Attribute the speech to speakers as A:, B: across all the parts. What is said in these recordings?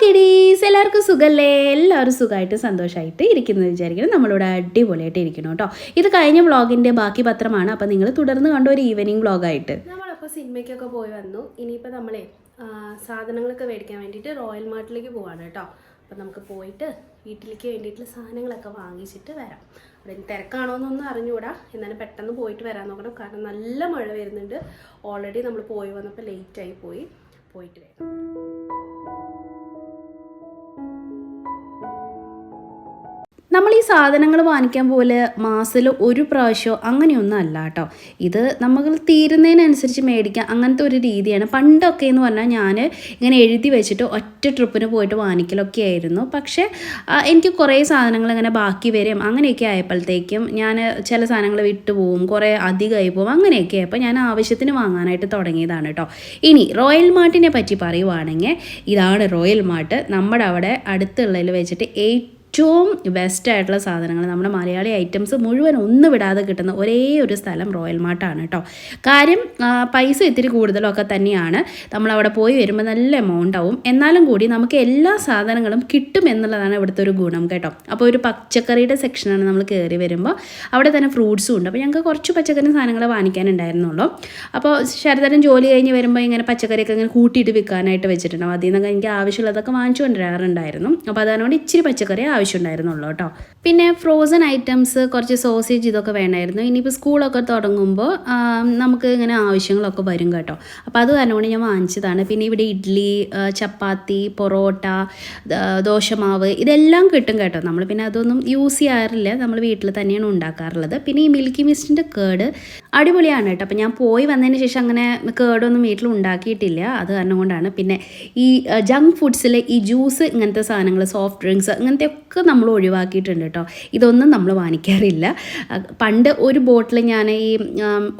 A: Kiddies എല്ലാവർക്കും സുഖല്ലേ? എല്ലാവരും സുഖമായിട്ട് സന്തോഷമായിട്ട് ഇരിക്കുന്നത് വിചാരിക്കണം നമ്മളിവിടെ അടിപൊളിയായിട്ട് ഇരിക്കണം കേട്ടോ. ഇത് കഴിഞ്ഞ വ്ളോഗിന്റെ ബാക്കി പത്രമാണ്. അപ്പോൾ നിങ്ങൾ തുടർന്ന് കണ്ട ഒരു ഈവനിങ് വ്ളോഗായിട്ട്.
B: നമ്മളപ്പോൾ സിനിമയ്ക്കൊക്കെ പോയി വന്നു. ഇനിയിപ്പോൾ നമ്മളെ സാധനങ്ങളൊക്കെ മേടിക്കാൻ വേണ്ടിയിട്ട് റോയൽ മാർട്ടിലേക്ക് പോവാണ് കേട്ടോ. അപ്പോൾ നമുക്ക് പോയിട്ട് വീട്ടിലേക്ക് വേണ്ടിയിട്ടുള്ള സാധനങ്ങളൊക്കെ വാങ്ങിച്ചിട്ട് വരാം. അവിടെ തിരക്കാണോ എന്നൊന്നും അറിഞ്ഞുകൂടാ. എന്നാലും പെട്ടെന്ന് പോയിട്ട് വരാൻ നോക്കണം. കാരണം നല്ല മഴ വരുന്നുണ്ട്. ഓൾറെഡി നമ്മൾ പോയി വന്നപ്പോൾ ലേറ്റായി പോയി. പോയിട്ട് വരാം.
A: നമ്മൾ ഈ സാധനങ്ങൾ വാങ്ങിക്കാൻ പോലെ മാസത്തിൽ ഒരു പ്രാവശ്യമോ അങ്ങനെയൊന്നും അല്ല കേട്ടോ. ഇത് നമ്മൾ തീരുന്നതിനനുസരിച്ച് മേടിക്കാം. അങ്ങനത്തെ ഒരു രീതിയാണ്. പണ്ടൊക്കെ എന്ന് പറഞ്ഞാൽ ഞാൻ ഇങ്ങനെ എഴുതി വെച്ചിട്ട് ഒറ്റ ട്രിപ്പിന് പോയിട്ട് വാങ്ങിക്കലൊക്കെ ആയിരുന്നു. പക്ഷേ എനിക്ക് കുറേ സാധനങ്ങൾ ഇങ്ങനെ ബാക്കി വരും. അങ്ങനെയൊക്കെ ആയപ്പോഴത്തേക്കും ഞാൻ ചില സാധനങ്ങൾ വിട്ടു പോവും. കുറേ അധികമായി പോവും. അങ്ങനെയൊക്കെ ആയപ്പോൾ ഞാൻ ആവശ്യത്തിന് വാങ്ങാനായിട്ട് തുടങ്ങിയതാണ് കേട്ടോ. ഇനി റോയൽ മാർട്ടിനെ പറ്റി പറയുവാണെങ്കിൽ ഇതാണ് റോയൽ മാർട്ട്. നമ്മുടെ അവിടെ അടുത്തുള്ളതിൽ വെച്ചിട്ട് ഏറ്റവും ഏറ്റവും ബെസ്റ്റ് ആയിട്ടുള്ള സാധനങ്ങൾ നമ്മുടെ മലയാളി ഐറ്റംസ് മുഴുവൻ ഒന്നും വിടാതെ കിട്ടുന്ന ഒരേ ഒരു സ്ഥലം റോയൽ മാർട്ടാണ് കേട്ടോ കാര്യം പൈസ ഇത്തിരി കൂടുതലൊക്കെ തന്നെയാണ്. നമ്മളവിടെ പോയി വരുമ്പോൾ നല്ല എമൗണ്ട് ആവും. എന്നാലും കൂടി നമുക്ക് എല്ലാ സാധനങ്ങളും കിട്ടും എന്നുള്ളതാണ് ഇവിടുത്തെ ഒരു ഗുണം കേട്ടോ. അപ്പോൾ ഒരു പച്ചക്കറിയുടെ സെക്ഷനാണ് നമ്മൾ കയറി വരുമ്പോൾ അവിടെ തന്നെ ഫ്രൂട്ട്സും ഉണ്ട്. അപ്പോൾ ഞങ്ങൾക്ക് കുറച്ച് പച്ചക്കറി സാധനങ്ങൾ വാങ്ങിക്കാനുണ്ടായിരുന്നുള്ളൂ. അപ്പോൾ ശരതരം ജോലി കഴിഞ്ഞ് വരുമ്പോൾ ഇങ്ങനെ പച്ചക്കറിയൊക്കെ ഇങ്ങനെ കൂട്ടിയിട്ട് വിൽക്കാനായിട്ട് വെച്ചിട്ടുണ്ടാവും അതിൽ നിന്നൊക്കെ എനിക്ക് ആവശ്യമുള്ളതൊക്കെ വാങ്ങിച്ചു കൊണ്ടുവരാറുണ്ടായിരുന്നു അപ്പോൾ അതുകൊണ്ട് ഇച്ചിരി പച്ചക്കറി ആവശ്യമുണ്ടായിരുന്നുള്ളൂ കേട്ടോ. പിന്നെ ഫ്രോസൺ ഐറ്റംസ് കുറച്ച് സോസേജ് ഇതൊക്കെ വേണമായിരുന്നു. ഇനിയിപ്പോൾ സ്കൂളൊക്കെ തുടങ്ങുമ്പോൾ നമുക്ക് ഇങ്ങനെ ആവശ്യങ്ങളൊക്കെ വരും കേട്ടോ. അപ്പോൾ അത് കാരണമാണ് ഞാൻ വാങ്ങിച്ചതാണ്. പിന്നെ ഇവിടെ ഇഡ്ഡലി ചപ്പാത്തി പൊറോട്ട ദോശമാവ് ഇതെല്ലാം കിട്ടും കേട്ടോ. നമ്മൾ പിന്നെ അതൊന്നും യൂസ് ചെയ്യാറില്ല. നമ്മൾ വീട്ടിൽ തന്നെയാണ് ഉണ്ടാക്കാറുള്ളത്. പിന്നെ ഈ മിൽക്കി മിസ്റ്റിന്റെ കേട് അടിപൊളിയാണ് കേട്ടോ. അപ്പോൾ ഞാൻ പോയി വന്നതിന് ശേഷം അങ്ങനെ കേടൊന്നും വീട്ടിൽ ഉണ്ടാക്കിയിട്ടില്ല. അത് കാരണം കൊണ്ടാണ്. പിന്നെ ഈ ജങ്ക് ഫുഡ്സിൽ ഈ ജ്യൂസ് ഇങ്ങനത്തെ സാധനങ്ങൾ സോഫ്റ്റ് ഡ്രിങ്ക്സ് അങ്ങനത്തെ ഒക്കെ നമ്മൾ ഒഴിവാക്കിയിട്ടുണ്ട് കേട്ടോ. ഇതൊന്നും നമ്മൾ വാങ്ങിക്കാറില്ല. പണ്ട് ഒരു ബോട്ടിൽ ഞാൻ ഈ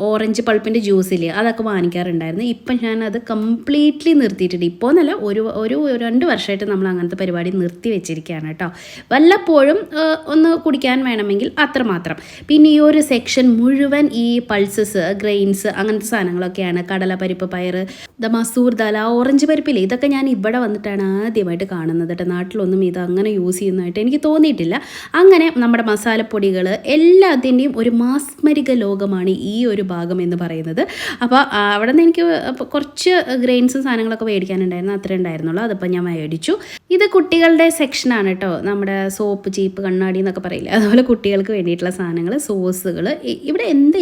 A: ഓറഞ്ച് പൾപ്പിന്റെ ജ്യൂസില്ലേ അതൊക്കെ വാങ്ങിക്കാറുണ്ടായിരുന്നു. ഇപ്പം ഞാൻ അത് കംപ്ലീറ്റ്ലി നിർത്തിയിട്ടുണ്ട്. ഇപ്പോൾ എന്നല്ല ഒരു ഒരു രണ്ട് വർഷമായിട്ട് നമ്മൾ അങ്ങനത്തെ പരിപാടി നിർത്തി വെച്ചിരിക്കുകയാണ് കേട്ടോ. വല്ലപ്പോഴും ഒന്ന് കുടിക്കാൻ വേണമെങ്കിൽ അത്രമാത്രം പിന്നെ ഈ ഒരു സെക്ഷൻ മുഴുവൻ ഈ പൾസസ് ഗ്രെയിൻസ് അങ്ങനത്തെ സാധനങ്ങളൊക്കെയാണ്. കടല പരിപ്പ് പയറ് ദ മസൂർ ദാല ഓറഞ്ച് പരിപ്പില്ലേ? ഇതൊക്കെ ഞാൻ ഇവിടെ വന്നിട്ടാണ് ആദ്യമായിട്ട് കാണുന്നത് കേട്ടോ. നാട്ടിലൊന്നും ഇത് അങ്ങനെ യൂസ് ചെയ്യുന്നതായിട്ട് എനിക്ക് തോന്നിയിട്ടില്ല. അങ്ങനെ നമ്മുടെ മസാലപ്പൊടികൾ എല്ലാത്തിന്റെയും ഒരു മാസ്മരിക ലോകമാണ് ഈ ഒരു ഭാഗം എന്ന് പറയുന്നത്. അപ്പോൾ അവിടെ നിന്ന് എനിക്ക് കുറച്ച് ഗ്രെയിൻസും സാധനങ്ങളൊക്കെ മേടിക്കാനുണ്ടായിരുന്നു. അത്ര ഉണ്ടായിരുന്നുള്ളൂ. അതിപ്പോൾ ഞാൻ മേടിച്ചു. ഇത് കുട്ടികളുടെ സെക്ഷനാണ് കേട്ടോ. നമ്മുടെ സോപ്പ് ചീപ്പ് കണ്ണാടി എന്നൊക്കെ പറയില്ല? അതുപോലെ കുട്ടികൾക്ക് വേണ്ടിയിട്ടുള്ള സാധനങ്ങൾ സോസുകൾ. ഇവിടെ എന്താ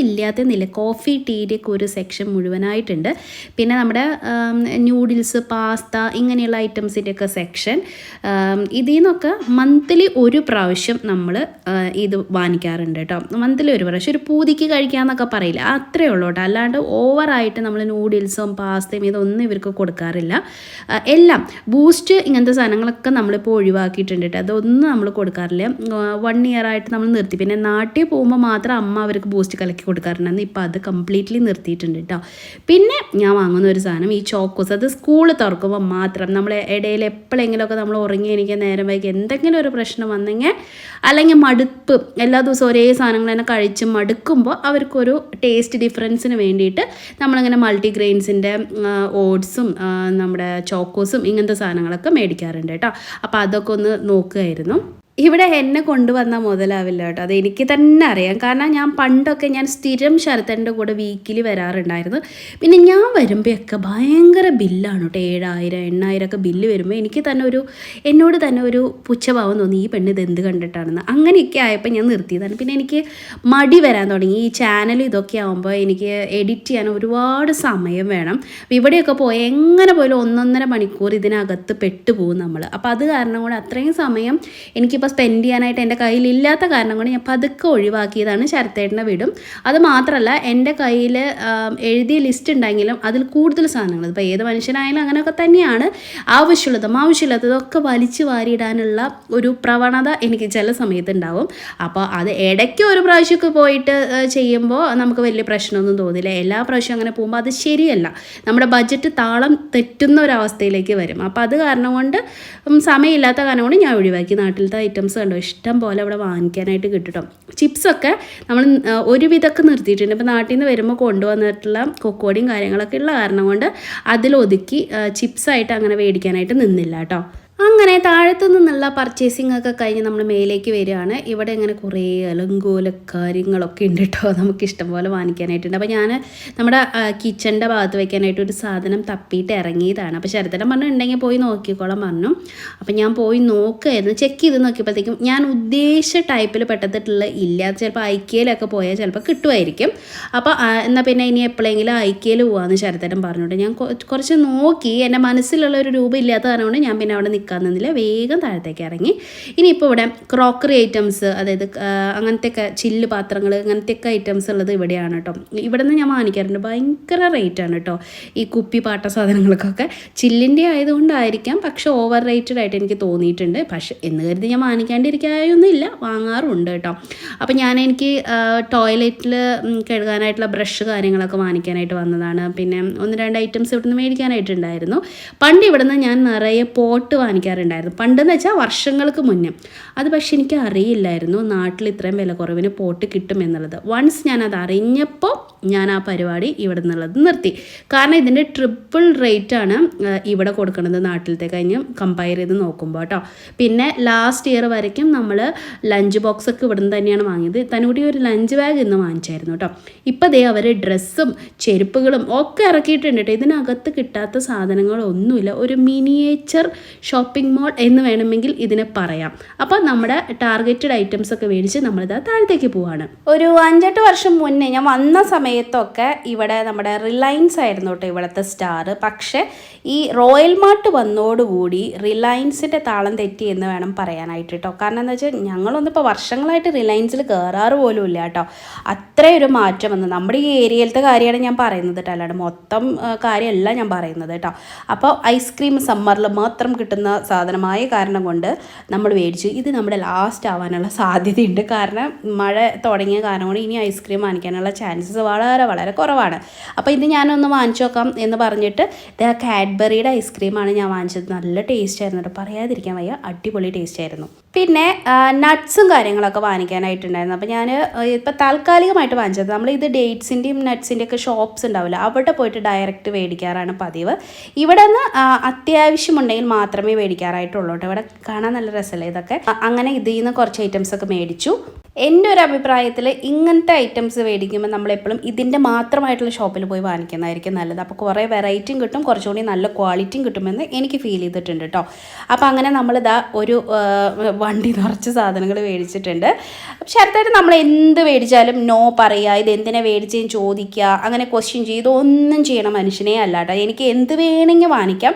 A: ഇല്ലാത്തെന്നില്ല കോഫി ടീയിലേക്ക് ഒരു സെക്ഷൻ മുഴുവനായിട്ടുണ്ട്. പിന്നെ നമ്മുടെ ന്യൂഡിൽസ് പാസ്ത ഇങ്ങനെയുള്ള ഐറ്റംസിന്റെയൊക്കെ സെക്ഷൻ ഇതിൽ നിന്നൊക്കെ മന്ത്ലി ഒരു പ്രാവശ്യം നമ്മൾ ഇത് വാങ്ങിക്കാറുണ്ട് കേട്ടോ. മന്ത്ലി ഒരു പ്രാവശ്യം. ഒരു പൂതിക്ക് കഴിക്കാമെന്നൊക്കെ പറയില്ല. അത്രേ ഉള്ളൂ കേട്ടോ. അല്ലാണ്ട് ഓവറായിട്ട് നമ്മൾ നൂഡിൽസും പാസ്തയും ഇതൊന്നും ഇവർക്ക് കൊടുക്കാറില്ല. എല്ലാം ബൂസ്റ്റ് ഇങ്ങനത്തെ സാധനങ്ങളൊക്കെ നമ്മളിപ്പോൾ ഒഴിവാക്കിയിട്ടുണ്ട് കേട്ടോ. അതൊന്നും നമ്മൾ കൊടുക്കാറില്ല. വൺ ഇയർ ആയിട്ട് നമ്മൾ നിർത്തി. പിന്നെ നാട്ടിൽ പോകുമ്പോൾ മാത്രം അമ്മ അവർക്ക് ബൂസ്റ്റ് കലക്കി കൊടുക്കാറുണ്ടായിരുന്നു ഇപ്പോൾ അത് കംപ്ലീറ്റ്ലി നിർത്തിയിട്ടുണ്ട് കേട്ടോ പിന്നെ ഞാൻ വാങ്ങുന്ന ഒരു സാധനം ഈ ചോക്കോസ് അത് സ്കൂൾ തുറക്കുമ്പോൾ മാത്രം നമ്മൾ ഇടയിൽ എപ്പോഴെങ്കിലുമൊക്കെ നമ്മൾ ഉറങ്ങി എനിക്ക് നേരം വൈകി എന്തെങ്കിലും ഒരു പ്രശ്നം വന്നെങ്കിൽ അല്ലെങ്കിൽ മടുപ്പ് എല്ലാ ദിവസവും ഒരേ സാധനങ്ങൾ തന്നെ കഴിച്ച് മടുക്കുമ്പോൾ അവർക്കൊരു ടേസ്റ്റ് ഡിഫറൻസിന് വേണ്ടിയിട്ട് നമ്മളിങ്ങനെ മൾട്ടിഗ്രെയിൻസിന്റെ ഓട്സും നമ്മുടെ ചോക്കോസും ഇങ്ങനത്തെ സാധനങ്ങളൊക്കെ മേടിക്കാറുണ്ട് കേട്ടോ അപ്പോൾ അതൊക്കെ ഒന്ന് നോക്കുമായിരുന്നു ഇവിടെ എന്നെ കൊണ്ടുവന്നാൽ മുതലാവില്ല കേട്ടോ. അത് എനിക്ക് തന്നെ അറിയാം. കാരണം ഞാൻ പണ്ടൊക്കെ ഞാൻ സ്ഥിരം ശരത്തന്റെ കൂടെ വീക്കിലി വരാറുണ്ടായിരുന്നു. പിന്നെ ഞാൻ വരുമ്പോഴൊക്കെ ഭയങ്കര ബില്ലാണ് കേട്ടോ. ഏഴായിരം എണ്ണായിരം ഒക്കെ ബില്ല് വരുമ്പോൾ എനിക്ക് തന്നെ ഒരു എന്നോട് തന്നെ ഒരു പുച്ഛഭാവം തോന്നി. ഈ പെണ്ണ് ഇത് എന്ത് കണ്ടിട്ടാണെന്ന്. അങ്ങനെയൊക്കെ ആയപ്പോൾ ഞാൻ നിർത്തിയതാണ്. പിന്നെ എനിക്ക് മടി വരാൻ തുടങ്ങി. ഈ ചാനൽ ഇതൊക്കെ ആകുമ്പോൾ എനിക്ക് എഡിറ്റ് ചെയ്യാൻ ഒരുപാട് സമയം വേണം. ഇവിടെയൊക്കെ പോയി എങ്ങനെ പോയാലും ഒന്നൊന്നര മണിക്കൂർ ഇതിനകത്ത് പെട്ടുപോകും നമ്മൾ അപ്പോൾ അത് കാരണം കൂടെ അത്രയും സമയം എനിക്കിപ്പോൾ സ്പെൻഡ് ചെയ്യാനായിട്ട് എന്റെ കയ്യിൽ ഇല്ലാത്ത കാരണം കൊണ്ട് ഞാൻ പതുക്കെ ഒഴിവാക്കിയതാണ് ശരത്തേട്ടന്റെ വീടും. അത് മാത്രമല്ല എന്റെ കയ്യിൽ എഴുതിയ ലിസ്റ്റ് ഉണ്ടെങ്കിലും അതിൽ കൂടുതൽ സാധനങ്ങൾ ഇപ്പോൾ ഏത് മനുഷ്യനായാലും അങ്ങനെയൊക്കെ തന്നെയാണ്. ആവശ്യമുള്ളതും ആവശ്യമില്ലാത്തതൊക്കെ വലിച്ചു വാരിയിടാനുള്ള ഒരു പ്രവണത എനിക്ക് ചില സമയത്ത് ഉണ്ടാവും. അപ്പോൾ അത് ഇടയ്ക്ക് ഒരു പ്രാവശ്യമൊക്കെ പോയിട്ട് ചെയ്യുമ്പോൾ നമുക്ക് വലിയ പ്രശ്നമൊന്നും തോന്നില്ല. എല്ലാ പ്രാവശ്യവും അങ്ങനെ പോകുമ്പോൾ അത് ശരിയല്ല. നമ്മുടെ ബഡ്ജറ്റ് താളം തെറ്റുന്ന ഒരവസ്ഥയിലേക്ക് വരും. അപ്പോൾ അത് കാരണം കൊണ്ട് സമയമില്ലാത്ത കാരണം കൊണ്ട് ഞാൻ ഒഴിവാക്കി. നാട്ടിലത്തെ ഐറ്റംസ് കണ്ടോ? ഇഷ്ടം പോലെ അവിടെ വാങ്ങിക്കാനായിട്ട് കിട്ടും ചിപ്സൊക്കെ നമ്മൾ ഒരു ഒരുവിധമൊക്കെ നിർത്തിയിട്ടുണ്ട്. ഇപ്പോൾ നാട്ടിൽ നിന്ന് വരുമ്പോൾ കൊണ്ടുവന്നിട്ടുള്ള കൊക്കോടിയും കാര്യങ്ങളൊക്കെ ഉള്ള കാരണം കൊണ്ട് അതിലൊതുക്കി ചിപ്സായിട്ട് അങ്ങനെ മേടിക്കാനായിട്ട് നിന്നില്ല കേട്ടോ. അങ്ങനെ താഴത്തു നിന്നുള്ള പർച്ചേസിംഗ് ഒക്കെ കഴിഞ്ഞ് നമ്മൾ മേലേക്ക് വരികയാണ്. ഇവിടെ ഇങ്ങനെ കുറേ അലങ്കോല കാര്യങ്ങളൊക്കെ ഉണ്ട് കേട്ടോ നമുക്ക് ഇഷ്ടം പോലെ വാങ്ങിക്കാനായിട്ടുണ്ട്. അപ്പോൾ ഞാൻ നമ്മുടെ കിച്ചണിന്റെ ഭാഗത്ത് വയ്ക്കാനായിട്ട് ഒരു സാധനം തപ്പിയിട്ട് ഇറങ്ങിയതാണ്. അപ്പോൾ ശരത്തനം ഉണ്ടെങ്കിൽ പോയി നോക്കിക്കോളാം പറഞ്ഞു. അപ്പോൾ ഞാൻ പോയി നോക്കുമായിരുന്നു ചെക്ക് ചെയ്ത് നോക്കിയപ്പോഴത്തേക്കും ഞാൻ ഉദ്ദേശിച്ച ടൈപ്പിൽ പെട്ടത്തിട്ടുള്ള ഇല്ല. ചിലപ്പോൾ ഐക്യയിലൊക്കെ പോയാൽ ചിലപ്പോൾ കിട്ടുമായിരിക്കും. അപ്പോൾ എന്നാൽ പിന്നെ ഇനി എപ്പോഴെങ്കിലും ഐക്യയിൽ പോകാമെന്ന് ശരത്തരം പറഞ്ഞുകൊണ്ട് ഞാൻ കുറച്ച് നോക്കി. എന്റെ മനസ്സിലുള്ള ഒരു രൂപം ഇല്ലാത്ത കാരണം കൊണ്ട് ഞാൻ പിന്നെ അവിടെ നിൽക്കാൻ വേഗം താഴത്തേക്ക് ഇറങ്ങി. ഇനിയിപ്പോൾ ഇവിടെ ക്രോക്കറി ഐറ്റംസ് അതായത് അങ്ങനത്തെ അങ്ങനത്തെയൊക്കെ ചില്ല് പാത്രങ്ങൾ അങ്ങനത്തെയൊക്കെ ഐറ്റംസ് ഉള്ളത് ഇവിടെയാണ് കേട്ടോ ഇവിടെ നിന്ന് ഞാൻ വാങ്ങിക്കാറുണ്ട്. ഭയങ്കര റേറ്റാണ് കേട്ടോ ഈ കുപ്പി പാട്ട സാധനങ്ങൾക്കൊക്കെ ചില്ലിന്റെ ആയതുകൊണ്ടായിരിക്കാം. പക്ഷെ ഓവർ റേറ്റഡ് ആയിട്ട് എനിക്ക് തോന്നിയിട്ടുണ്ട്. പക്ഷേ എന്ന് കരുതി ഞാൻ വാങ്ങിക്കാണ്ടിരിക്കായൊന്നുമില്ല. വാങ്ങാറുണ്ട് കേട്ടോ അപ്പോൾ ഞാൻ എനിക്ക് ടോയ്ലറ്റിൽ കഴുകാനായിട്ടുള്ള ബ്രഷ് കാര്യങ്ങളൊക്കെ വാങ്ങിക്കാനായിട്ട് വന്നതാണ്. പിന്നെ ഒന്ന് രണ്ട് ഐറ്റംസ് ഇവിടുന്ന് മേടിക്കാനായിട്ടുണ്ടായിരുന്നു. പണ്ട് ഇവിടുന്ന് ഞാൻ നിറയെ പോട്ട് വാങ്ങിക്കാറുണ്ടായിരുന്നു പണ്ടെന്ന് വെച്ചാൽ വർഷങ്ങൾക്ക് മുന്നേ. അത് പക്ഷെ എനിക്ക് അറിയില്ലായിരുന്നു നാട്ടിൽ ഇത്രയും വില കുറവിന് പോട്ട് കിട്ടും എന്നുള്ളത്. വൺസ് ഞാനത് അറിഞ്ഞപ്പോൾ ഞാൻ ആ പരിപാടി ഇവിടെ നിന്നുള്ളത് നിർത്തി. കാരണം ഇതിന്റെ ട്രിപ്പിൾ റേറ്റാണ് ഇവിടെ കൊടുക്കുന്നത് നാട്ടിലത്തെ കഴിഞ്ഞ് കമ്പയർ ചെയ്ത് നോക്കുമ്പോൾ കേട്ടോ. പിന്നെ ലാസ്റ്റ് ഇയർ വരയ്ക്കും നമ്മൾ ലഞ്ച് ബോക്സ് ഒക്കെ ഇവിടെ നിന്ന് തന്നെയാണ് വാങ്ങിയത്. തന്നുകൂടി ഒരു ലഞ്ച് ബാഗ് ഇന്ന് വാങ്ങിച്ചായിരുന്നു കേട്ടോ. ഇപ്പോൾ ദേ അവർ ഡ്രസ്സും ചെരുപ്പുകളും ഒക്കെ ഇറക്കിയിട്ടുണ്ട് കേട്ടോ. ഇതിനകത്ത് കിട്ടാത്ത സാധനങ്ങളൊന്നുമില്ല. ഒരു മിനിയേച്ചർ ഷോപ്പിംഗ് മോൾ എന്ന് വേണമെങ്കിൽ ഇതിനെ പറയാം. അപ്പോൾ നമ്മുടെ ടാർഗറ്റഡ് ഐറ്റംസ് ഒക്കെ മേടിച്ച് നമ്മളിതാ താഴത്തേക്ക് പോവാണ്. ഒരു അഞ്ചെട്ട് വർഷം മുന്നേ ഞാൻ വന്ന സമയത്തൊക്കെ ഇവിടെ നമ്മുടെ റിലയൻസ് ആയിരുന്നു കേട്ടോ ഇവിടുത്തെ സ്റ്റാർ പക്ഷേ ഈ റോയൽ മാർട്ട് വന്നോടുകൂടി റിലയൻസിന്റെ താളം തെറ്റി എന്ന് വേണം പറയാനായിട്ട് കേട്ടോ. കാരണം എന്താ വെച്ചാൽ ഞങ്ങളൊന്നും ഇപ്പോൾ വർഷങ്ങളായിട്ട് റിലയൻസിൽ കയറാറ് പോലും ഇല്ല കേട്ടോ. അത്രയൊരു മാറ്റം വന്നു. നമ്മുടെ ഈ ഏരിയയിലത്തെ കാര്യമാണ് ഞാൻ പറയുന്നത് കേട്ടോ. അല്ലാണ്ട് മൊത്തം കാര്യമല്ല ഞാൻ പറയുന്നത് കേട്ടോ. അപ്പോൾ ഐസ്ക്രീം സമ്മറിൽ മാത്രം കിട്ടുന്ന സാധനമായ കാരണം കൊണ്ട് നമ്മൾ മേടിച്ചു. ഇത് നമ്മുടെ ലാസ്റ്റ് ആവാനുള്ള സാധ്യതയുണ്ട്. കാരണം മഴ തുടങ്ങിയ കാരണം കൊണ്ട് ഇനി ഐസ്ക്രീം വാങ്ങിക്കാനുള്ള ചാൻസസ് വളരെ വളരെ കുറവാണ്. അപ്പോൾ ഇത് ഞാനൊന്ന് വാങ്ങിച്ചു നോക്കാം എന്ന് പറഞ്ഞിട്ട് ഇത് കാഡ്ബറിയുടെ ഐസ്ക്രീമാണ് ഞാൻ വാങ്ങിച്ചത്. നല്ല ടേസ്റ്റ് ആയിരുന്നു പറയാതിരിക്കാൻ വയ്യ. അടിപൊളി ടേസ്റ്റ് ആയിരുന്നു. പിന്നെ നട്ട്സും കാര്യങ്ങളൊക്കെ വാങ്ങിക്കാനായിട്ടുണ്ടായിരുന്നു. അപ്പോൾ ഞാൻ ഇപ്പോൾ താൽക്കാലികമായിട്ട് വാങ്ങിച്ചത്. നമ്മൾ ഇത് ഡേറ്റ്സിന്റെയും നട്ട്സിന്റെയും ഒക്കെ ഷോപ്സ് ഉണ്ടാവില്ല. അവിടെ പോയിട്ട് ഡയറക്റ്റ് മേടിക്കാറാണ് പതിവ്. ഇവിടെ നിന്ന് അത്യാവശ്യമുണ്ടെങ്കിൽ മാത്രമേ മേടിക്കാറായിട്ടുള്ളൂ കേട്ടോ. ഇവിടെ കാണാൻ നല്ല രസമല്ലേ ഇതൊക്കെ? അങ്ങനെ ഇതിൽ നിന്ന് കുറച്ച് ഐറ്റംസ് ഒക്കെ മേടിച്ചു. എന്റെ ഒരു അഭിപ്രായത്തിൽ ഇങ്ങനത്തെ ഐറ്റംസ് മേടിക്കുമ്പോൾ നമ്മളെപ്പോഴും ഇതിന്റെ മാത്രമായിട്ടുള്ള ഷോപ്പിൽ പോയി വാങ്ങിക്കുന്നതായിരിക്കും നല്ലത്. അപ്പോൾ കുറേ വെറൈറ്റിയും കിട്ടും കുറച്ചുകൂടി നല്ല ക്വാളിറ്റിയും കിട്ടുമെന്ന് എനിക്ക് ഫീൽ ചെയ്തിട്ടുണ്ട് കേട്ടോ അപ്പോൾ അങ്ങനെ നമ്മളിതാ ഒരു വണ്ടി നിറച്ച് സാധനങ്ങൾ മേടിച്ചിട്ടുണ്ട്. പക്ഷെ അടുത്തായിട്ട് നമ്മൾ എന്ത് മേടിച്ചാലും നോ പറയുക ഇത് എന്തിനാ മേടിച്ചതെന്ന് ചോദിക്കുക അങ്ങനെ ക്വസ്റ്റ്യൻ ചെയ്ത് ഒന്നും ചെയ്യണം മനുഷ്യനേ അല്ല കേട്ടോ എനിക്ക് എന്ത് വേണമെങ്കിൽ വാങ്ങിക്കാം.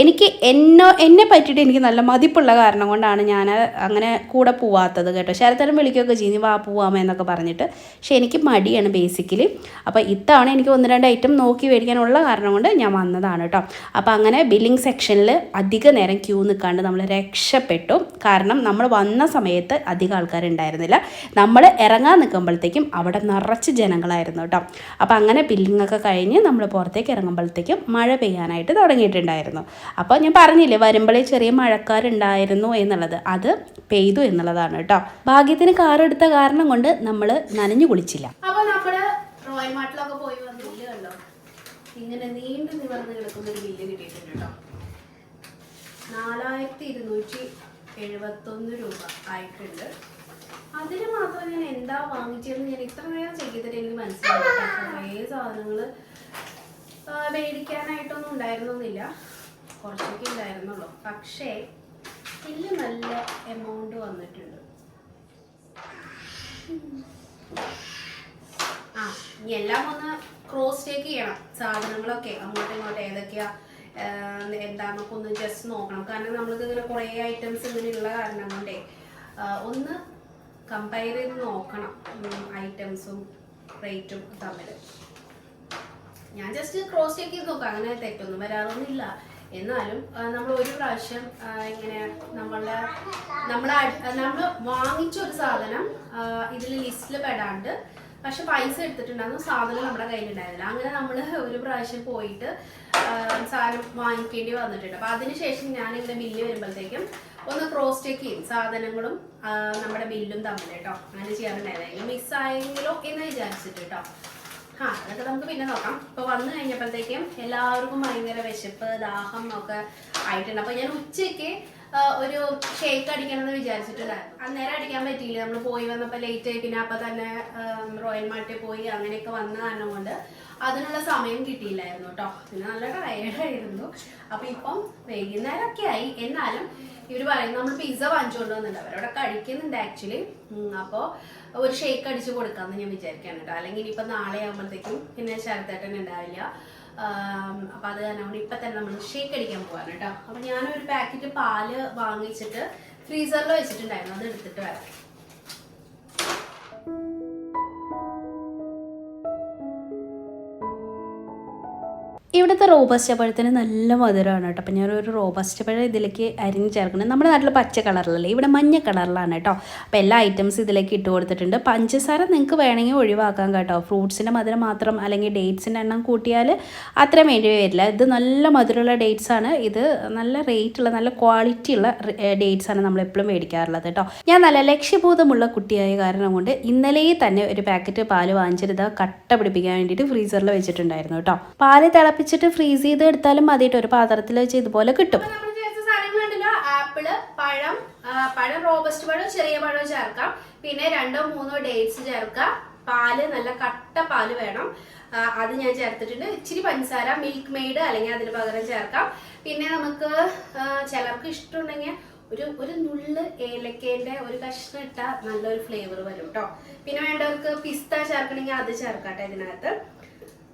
A: എനിക്ക് എന്നോ എന്നെ പറ്റിയിട്ട് എനിക്ക് നല്ല മതിപ്പുള്ള കാരണം കൊണ്ടാണ് ഞാൻ അങ്ങനെ കൂടെ പോവാത്തത് കേട്ടോ. ശരത്തരം വിളിക്കുകയൊക്കെ ചെയ്യും വാ പോവാമോ എന്നൊക്കെ പറഞ്ഞിട്ട്. പക്ഷെ എനിക്ക് മടിയാണ് ബേസിക്കലി അപ്പോൾ ഇത്തവണ എനിക്ക് ഒന്ന് രണ്ട് ഐറ്റം നോക്കി മേടിക്കാനുള്ള കാരണം കൊണ്ട് ഞാൻ വന്നതാണ് കേട്ടോ അപ്പോൾ അങ്ങനെ ബില്ലിംഗ് സെക്ഷനിൽ അധിക നേരം ക്യൂ നിൽക്കാണ്ട് നമ്മൾ രക്ഷപ്പെട്ടു. കാരണം നമ്മൾ വന്ന സമയത്ത് അധികം ആൾക്കാരുണ്ടായിരുന്നില്ല. നമ്മൾ ഇറങ്ങാൻ നിൽക്കുമ്പോഴത്തേക്കും അവിടെ നിറച്ച് ജനങ്ങളായിരുന്നു കേട്ടോ അപ്പോൾ അങ്ങനെ ബില്ലിംഗ് ഒക്കെ കഴിഞ്ഞ് നമ്മൾ പുറത്തേക്ക് ഇറങ്ങുമ്പോഴത്തേക്കും മഴ പെയ്യാനായിട്ട് തുടങ്ങിയിട്ടുണ്ടായിരുന്നു. അപ്പോൾ ഞാൻ പറഞ്ഞില്ലേ വരുമ്പോഴേ ചെറിയ മഴക്കാരുണ്ടായിരുന്നു എന്നുള്ളത്. അത് പെയ്തു എന്നുള്ളതാണ് കേട്ടോ ഭാഗ്യത്തിന് കാർ എടുത്ത കാരണം കൊണ്ട് നമ്മൾ നനഞ്ഞു കുളിച്ചില്ല.
B: അപ്പൊ നമ്മൾ റോയൽ മാർട്ടിലൊക്കെ പോയി വന്നു ബില്ല് കണ്ടോ? ഇങ്ങനെ നീണ്ടു നിവർന്ന് കിടക്കുന്ന ഒരു ബില്ല് കിട്ടിയിട്ടുണ്ട് കേട്ടോ. നാലായിരത്തി ഇരുന്നൂറ്റി എഴുപത്തൊന്ന് രൂപ ആയിട്ടുണ്ട്. അതിന് മാത്രം ഞാൻ എന്താ വാങ്ങിച്ചതെന്ന് ഞാൻ ഇത്ര നേരം ചെയ്തിട്ട് എനിക്ക് മനസ്സിലായി കുറേ സാധനങ്ങൾ മേടിക്കാനായിട്ടൊന്നും ഉണ്ടായിരുന്നൊന്നുമില്ല. കുറച്ചൊക്കെ ഉണ്ടായിരുന്നുള്ളൂ. പക്ഷേ ഇതിൽ നല്ല എമൗണ്ട് വന്നിട്ടുണ്ട്. ആ എല്ലാം ഒന്ന് ക്രോസ് ചെക്ക് ചെയ്യണം. സാധനങ്ങളൊക്കെ അങ്ങോട്ടും ഇങ്ങോട്ടും ഏതൊക്കെയാ എന്താന്നൊക്കെ ഒന്ന് ജസ്റ്റ് നോക്കണം. കാരണം നമ്മൾക്ക് ഇങ്ങനെ കുറേ ഐറ്റംസ് ഇങ്ങനെ ഉള്ള കാരണം കൊണ്ടേ ഒന്ന് കമ്പയർ ചെയ്ത് നോക്കണം ഐറ്റംസും റേറ്റും തമ്മിൽ ഞാൻ ജസ്റ്റ് ക്രോസ് ചെക്ക് ചെയ്ത് നോക്കാം. അങ്ങനെ തെറ്റൊന്നും വരാറൊന്നുമില്ല. എന്നാലും നമ്മൾ ഒരു പ്രാവശ്യം ഇങ്ങനെ നമ്മളുടെ നമ്മളെ നമ്മൾ വാങ്ങിച്ച ഒരു സാധനം ഇതിൽ ലിസ്റ്റിൽ പെടാണ്ട് പക്ഷെ പൈസ എടുത്തിട്ടുണ്ടായിരുന്നു സാധനം നമ്മുടെ കയ്യിലുണ്ടായിരുന്നില്ല. അങ്ങനെ നമ്മൾ ഒരു പ്രാവശ്യം പോയിട്ട് സാധനം വാങ്ങിക്കേണ്ടി വന്നിട്ടുണ്ട്. അപ്പൊ അതിനുശേഷം ഞാനിങ്ങനെ ബില്ല് വരുമ്പോഴത്തേക്കും ഒന്ന് ക്രോസ് ചെക്ക് ചെയ്യും സാധനങ്ങളും നമ്മുടെ ബില്ലും തമ്മിൽ കേട്ടോ അങ്ങനെ ചെയ്യാറുണ്ടായിരുന്നു മിസ്സായെങ്കിലോ എന്ന് വിചാരിച്ചിട്ട് കേട്ടോ ആ അതൊക്കെ നമുക്ക് പിന്നെ നോക്കാം. ഇപ്പൊ വന്നു കഴിഞ്ഞപ്പോഴത്തേക്കും എല്ലാവർക്കും ഭയങ്കര വിശപ്പ് ദാഹം ഒക്കെ ആയിട്ടുണ്ട്. അപ്പൊ ഞാൻ ഉച്ചയ്ക്ക് ഒരു ഷേക്ക് അടിക്കണം എന്ന് വിചാരിച്ചിട്ടുണ്ടായിരുന്നു. അന്നേരം അടിക്കാൻ പറ്റിയില്ല. നമ്മൾ പോയി വന്നപ്പോൾ ലേറ്റ് ആയി. പിന്നെ അപ്പം തന്നെ റോയൽ മാർട്ടിൽ പോയി അങ്ങനെയൊക്കെ വന്ന കാരണം കൊണ്ട് അതിനുള്ള സമയം കിട്ടിയില്ലായിരുന്നു കേട്ടോ പിന്നെ നല്ല ടയർഡായിരുന്നു അപ്പം ഇപ്പം വൈകുന്നേരമൊക്കെ ആയി. എന്നാലും ഇവർ പറയും നമ്മൾ പിസ്സ വാങ്ങിച്ചുകൊണ്ട് വന്നിട്ടുണ്ട് അവരവിടെ കഴിക്കുന്നുണ്ട് ആക്ച്വലി അപ്പോൾ ഒരു ഷേക്ക് അടിച്ച് കൊടുക്കാമെന്ന് ഞാൻ വിചാരിക്കാണ് കേട്ടോ. അല്ലെങ്കിൽ ഇനിയിപ്പോൾ നാളെ ആകുമ്പോഴത്തേക്കും പിന്നെ ശരത്തേട്ടൻ ഉണ്ടാവില്ല. അപ്പോൾ അപ്പൊ അത് കാരണം ഇപ്പൊ തന്നെ നമ്മൾ ഷേക്ക് അടിക്കാൻ പോവാണ് കേട്ടോ. അപ്പൊ ഞാനൊരു പാക്കറ്റ് പാൽ വാങ്ങിച്ചിട്ട് ഫ്രീസറിൽ വെച്ചിട്ടുണ്ടായിരുന്നു. അത് എടുത്തിട്ട് വരാം.
A: ഇവിടുത്തെ റോബസ്റ്റ പഴത്തിന് നല്ല മധുരമാണ് കേട്ടോ. അപ്പം ഞാനൊരു റോബസ്റ്റ പഴം ഇതിലേക്ക് അരിഞ്ഞ് ചേർക്കണം നമ്മുടെ നാട്ടിൽ പച്ച കളറിലല്ലേ? ഇവിടെ മഞ്ഞ കളറിലാണ് കേട്ടോ. അപ്പോൾ എല്ലാ ഐറ്റംസ് ഇതിലേക്ക് ഇട്ട് കൊടുത്തിട്ടുണ്ട്. പഞ്ചസാര നിങ്ങൾക്ക് വേണമെങ്കിൽ ഒഴിവാക്കാം കേട്ടോ. ഫ്രൂട്ട്സിന്റെ മധുരം മാത്രം അല്ലെങ്കിൽ ഡേറ്റ്സിന്റെ എണ്ണം കൂട്ടിയാൽ അത്രയും വേണ്ടി വരില്ല. ഇത് നല്ല മധുരമുള്ള ഡേറ്റ്സ് ആണ്. ഇത് നല്ല റേറ്റ് ഉള്ള നല്ല ക്വാളിറ്റി ഉള്ള ഡേറ്റ്സ് ആണ് നമ്മൾ എപ്പോഴും മേടിക്കാറുള്ളത് കേട്ടോ. ഞാൻ നല്ല ലക്ഷ്യബോധമുള്ള കുട്ടിയായ കാരണം കൊണ്ട് ഇന്നലെ തന്നെ ഒരു പാക്കറ്റ് പാൽ വാങ്ങിച്ചിരുത് കട്ട പിടിപ്പിക്കാൻ വേണ്ടിയിട്ട് ഫ്രീസറിൽ വെച്ചിട്ടുണ്ടായിരുന്നു കേട്ടോ. പാൽ തിളപ്പിച്ചിട്ട് ഫ്രീസ് ചെയ്ത് എടുത്താലും മതി കേട്ടോ ഒരു പാത്രത്തിൽ വെച്ച് ഇതുപോലെ കിട്ടും.
B: ആപ്പിൾ പഴം പഴം റോബസ്റ്റ് പഴം ചെറിയ പഴം ചേർക്കാം. പിന്നെ രണ്ടോ മൂന്നോ ഡേറ്റ്സ് ചേർക്കാം. പാൽ നല്ല കട്ട പാൽ വേണം. അത് ഞാൻ ചേർത്തിട്ടുണ്ട്. ഇച്ചിരി പഞ്ചസാര മിൽക്ക് മെയ്ഡ് അല്ലെങ്കിൽ അതിന് പകരം ചേർക്കാം. പിന്നെ നമുക്ക് ചിലർക്ക് ഇഷ്ടമുണ്ടെങ്കിൽ ഒരു ഒരു നുള്ള് ഏലക്കേന്റെ ഒരു കഷ്ണം ഇട്ടാൽ നല്ലൊരു ഫ്ലേവർ വരും കേട്ടോ പിന്നെ വേണ്ടവർക്ക് പിസ്ത ചേർക്കണമെങ്കിൽ അത് ചേർക്കാട്ടെ ഇതിനകത്ത്.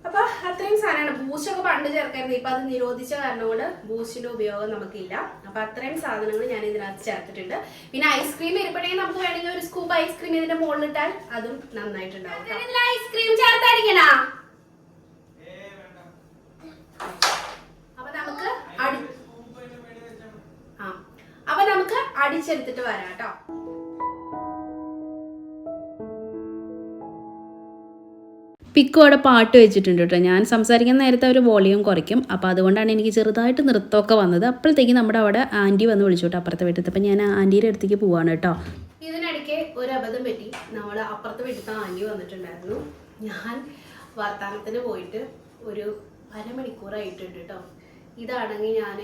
B: അപ്പൊ അത്രയും സാധനമാണ്. ബൂസ്റ്റ് ഒക്കെ പണ്ട് ചേർക്കായിരുന്നു. ഇപ്പൊ അത് നിരോധിച്ച കാരണം കൊണ്ട് ബൂസ്റ്റിന്റെ ഉപയോഗം നമുക്കില്ല. അപ്പൊ അത്രയും സാധനങ്ങൾ ഞാൻ ഇതിനകത്ത് ചേർത്തിട്ടുണ്ട്. പിന്നെ ഐസ്ക്രീം ഇരിപ്പണെങ്കിൽ നമുക്ക് വേണമെങ്കിൽ ഒരു സ്കൂപ്പ് ഐസ്ക്രീം ഇതിന്റെ മുകളിൽ മുകളിലിട്ടാൽ അതും നന്നായിട്ടുണ്ടാവും ഐസ്ക്രീം അപ്പൊ നമുക്ക് അടി ആ. അപ്പൊ നമുക്ക് അടിച്ചെടുത്തിട്ട് വരാം കേട്ടോ
A: പിക്കും അവിടെ പാട്ട് വെച്ചിട്ടുണ്ട് കേട്ടോ. ഞാൻ സംസാരിക്കുന്ന നേരത്തെ ഒരു വോളിയം കുറയ്ക്കും. അപ്പോൾ അതുകൊണ്ടാണ് എനിക്ക് ചെറുതായിട്ട് നൃത്തമൊക്കെ വന്നത്. അപ്പോഴത്തേക്ക് നമ്മുടെ അവിടെ ആന്റി വന്ന് വിളിച്ചു കേട്ടോ അപ്പുറത്തെ വീട്ടിൽ. അപ്പോൾ ഞാൻ ആന്റിയുടെ അടുത്തേക്ക് പോവാണ് കേട്ടോ.
B: ഇതിനിടയ്ക്ക് ഒരു അബദ്ധം പറ്റി. നമ്മൾ അപ്പുറത്തെ വീട്ടിൽ ആന്റി വന്നിട്ടുണ്ടായിരുന്നു. ഞാൻ വർത്തമാനത്തിന് പോയിട്ട് ഒരു അരമണിക്കൂറായിട്ടുണ്ട് കേട്ടോ. ഇതാണെങ്കിൽ ഞാൻ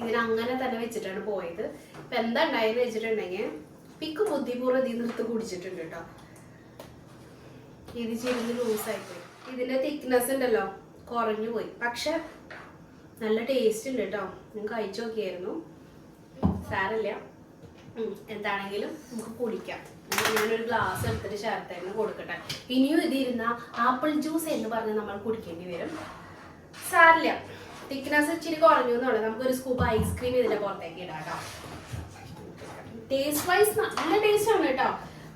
B: ഇതിനങ്ങനെ തന്നെ വെച്ചിട്ടാണ് പോയത്. ഇപ്പം എന്താ ഉണ്ടായെന്ന് വെച്ചിട്ടുണ്ടെങ്കിൽ പിക്ക് ബുദ്ധിപൂർവം ഇതിൽ നിർത്ത് കുടിച്ചിട്ടുണ്ട് കേട്ടോ. ഇത് ചെറിയ ലൂസായിപ്പോയി. ഇതിന്റെ തിക്നെസ് ഉണ്ടല്ലോ കുറഞ്ഞു പോയി. പക്ഷെ നല്ല ടേസ്റ്റ് ഉണ്ട് കേട്ടോ ഞാൻ കഴിച്ചു നോക്കിയായിരുന്നു. സാരല്ല. എന്താണെങ്കിലും നമുക്ക് കുടിക്കാം. ഞാനൊരു ഗ്ലാസ് എടുത്തിട്ട് ചേർത്തായിരുന്നു കൊടുക്കട്ടെ. ഇനിയും ഇതിരുന്ന ആപ്പിൾ ജ്യൂസ് എന്ന് പറഞ്ഞ് നമ്മൾ കുടിക്കേണ്ടി വരും. സാരില്ല. തിക്നെസ് ഇച്ചിരി കുറഞ്ഞു നമുക്ക് നമുക്കൊരു സ്കൂപ്പ് ഐസ്ക്രീം ഇതിന്റെ പുറത്തേക്ക് ഇടാം കേട്ടോ ടേസ്റ്റ് വൈസ് നല്ല ടേസ്റ്റ് ആണ് കേട്ടോ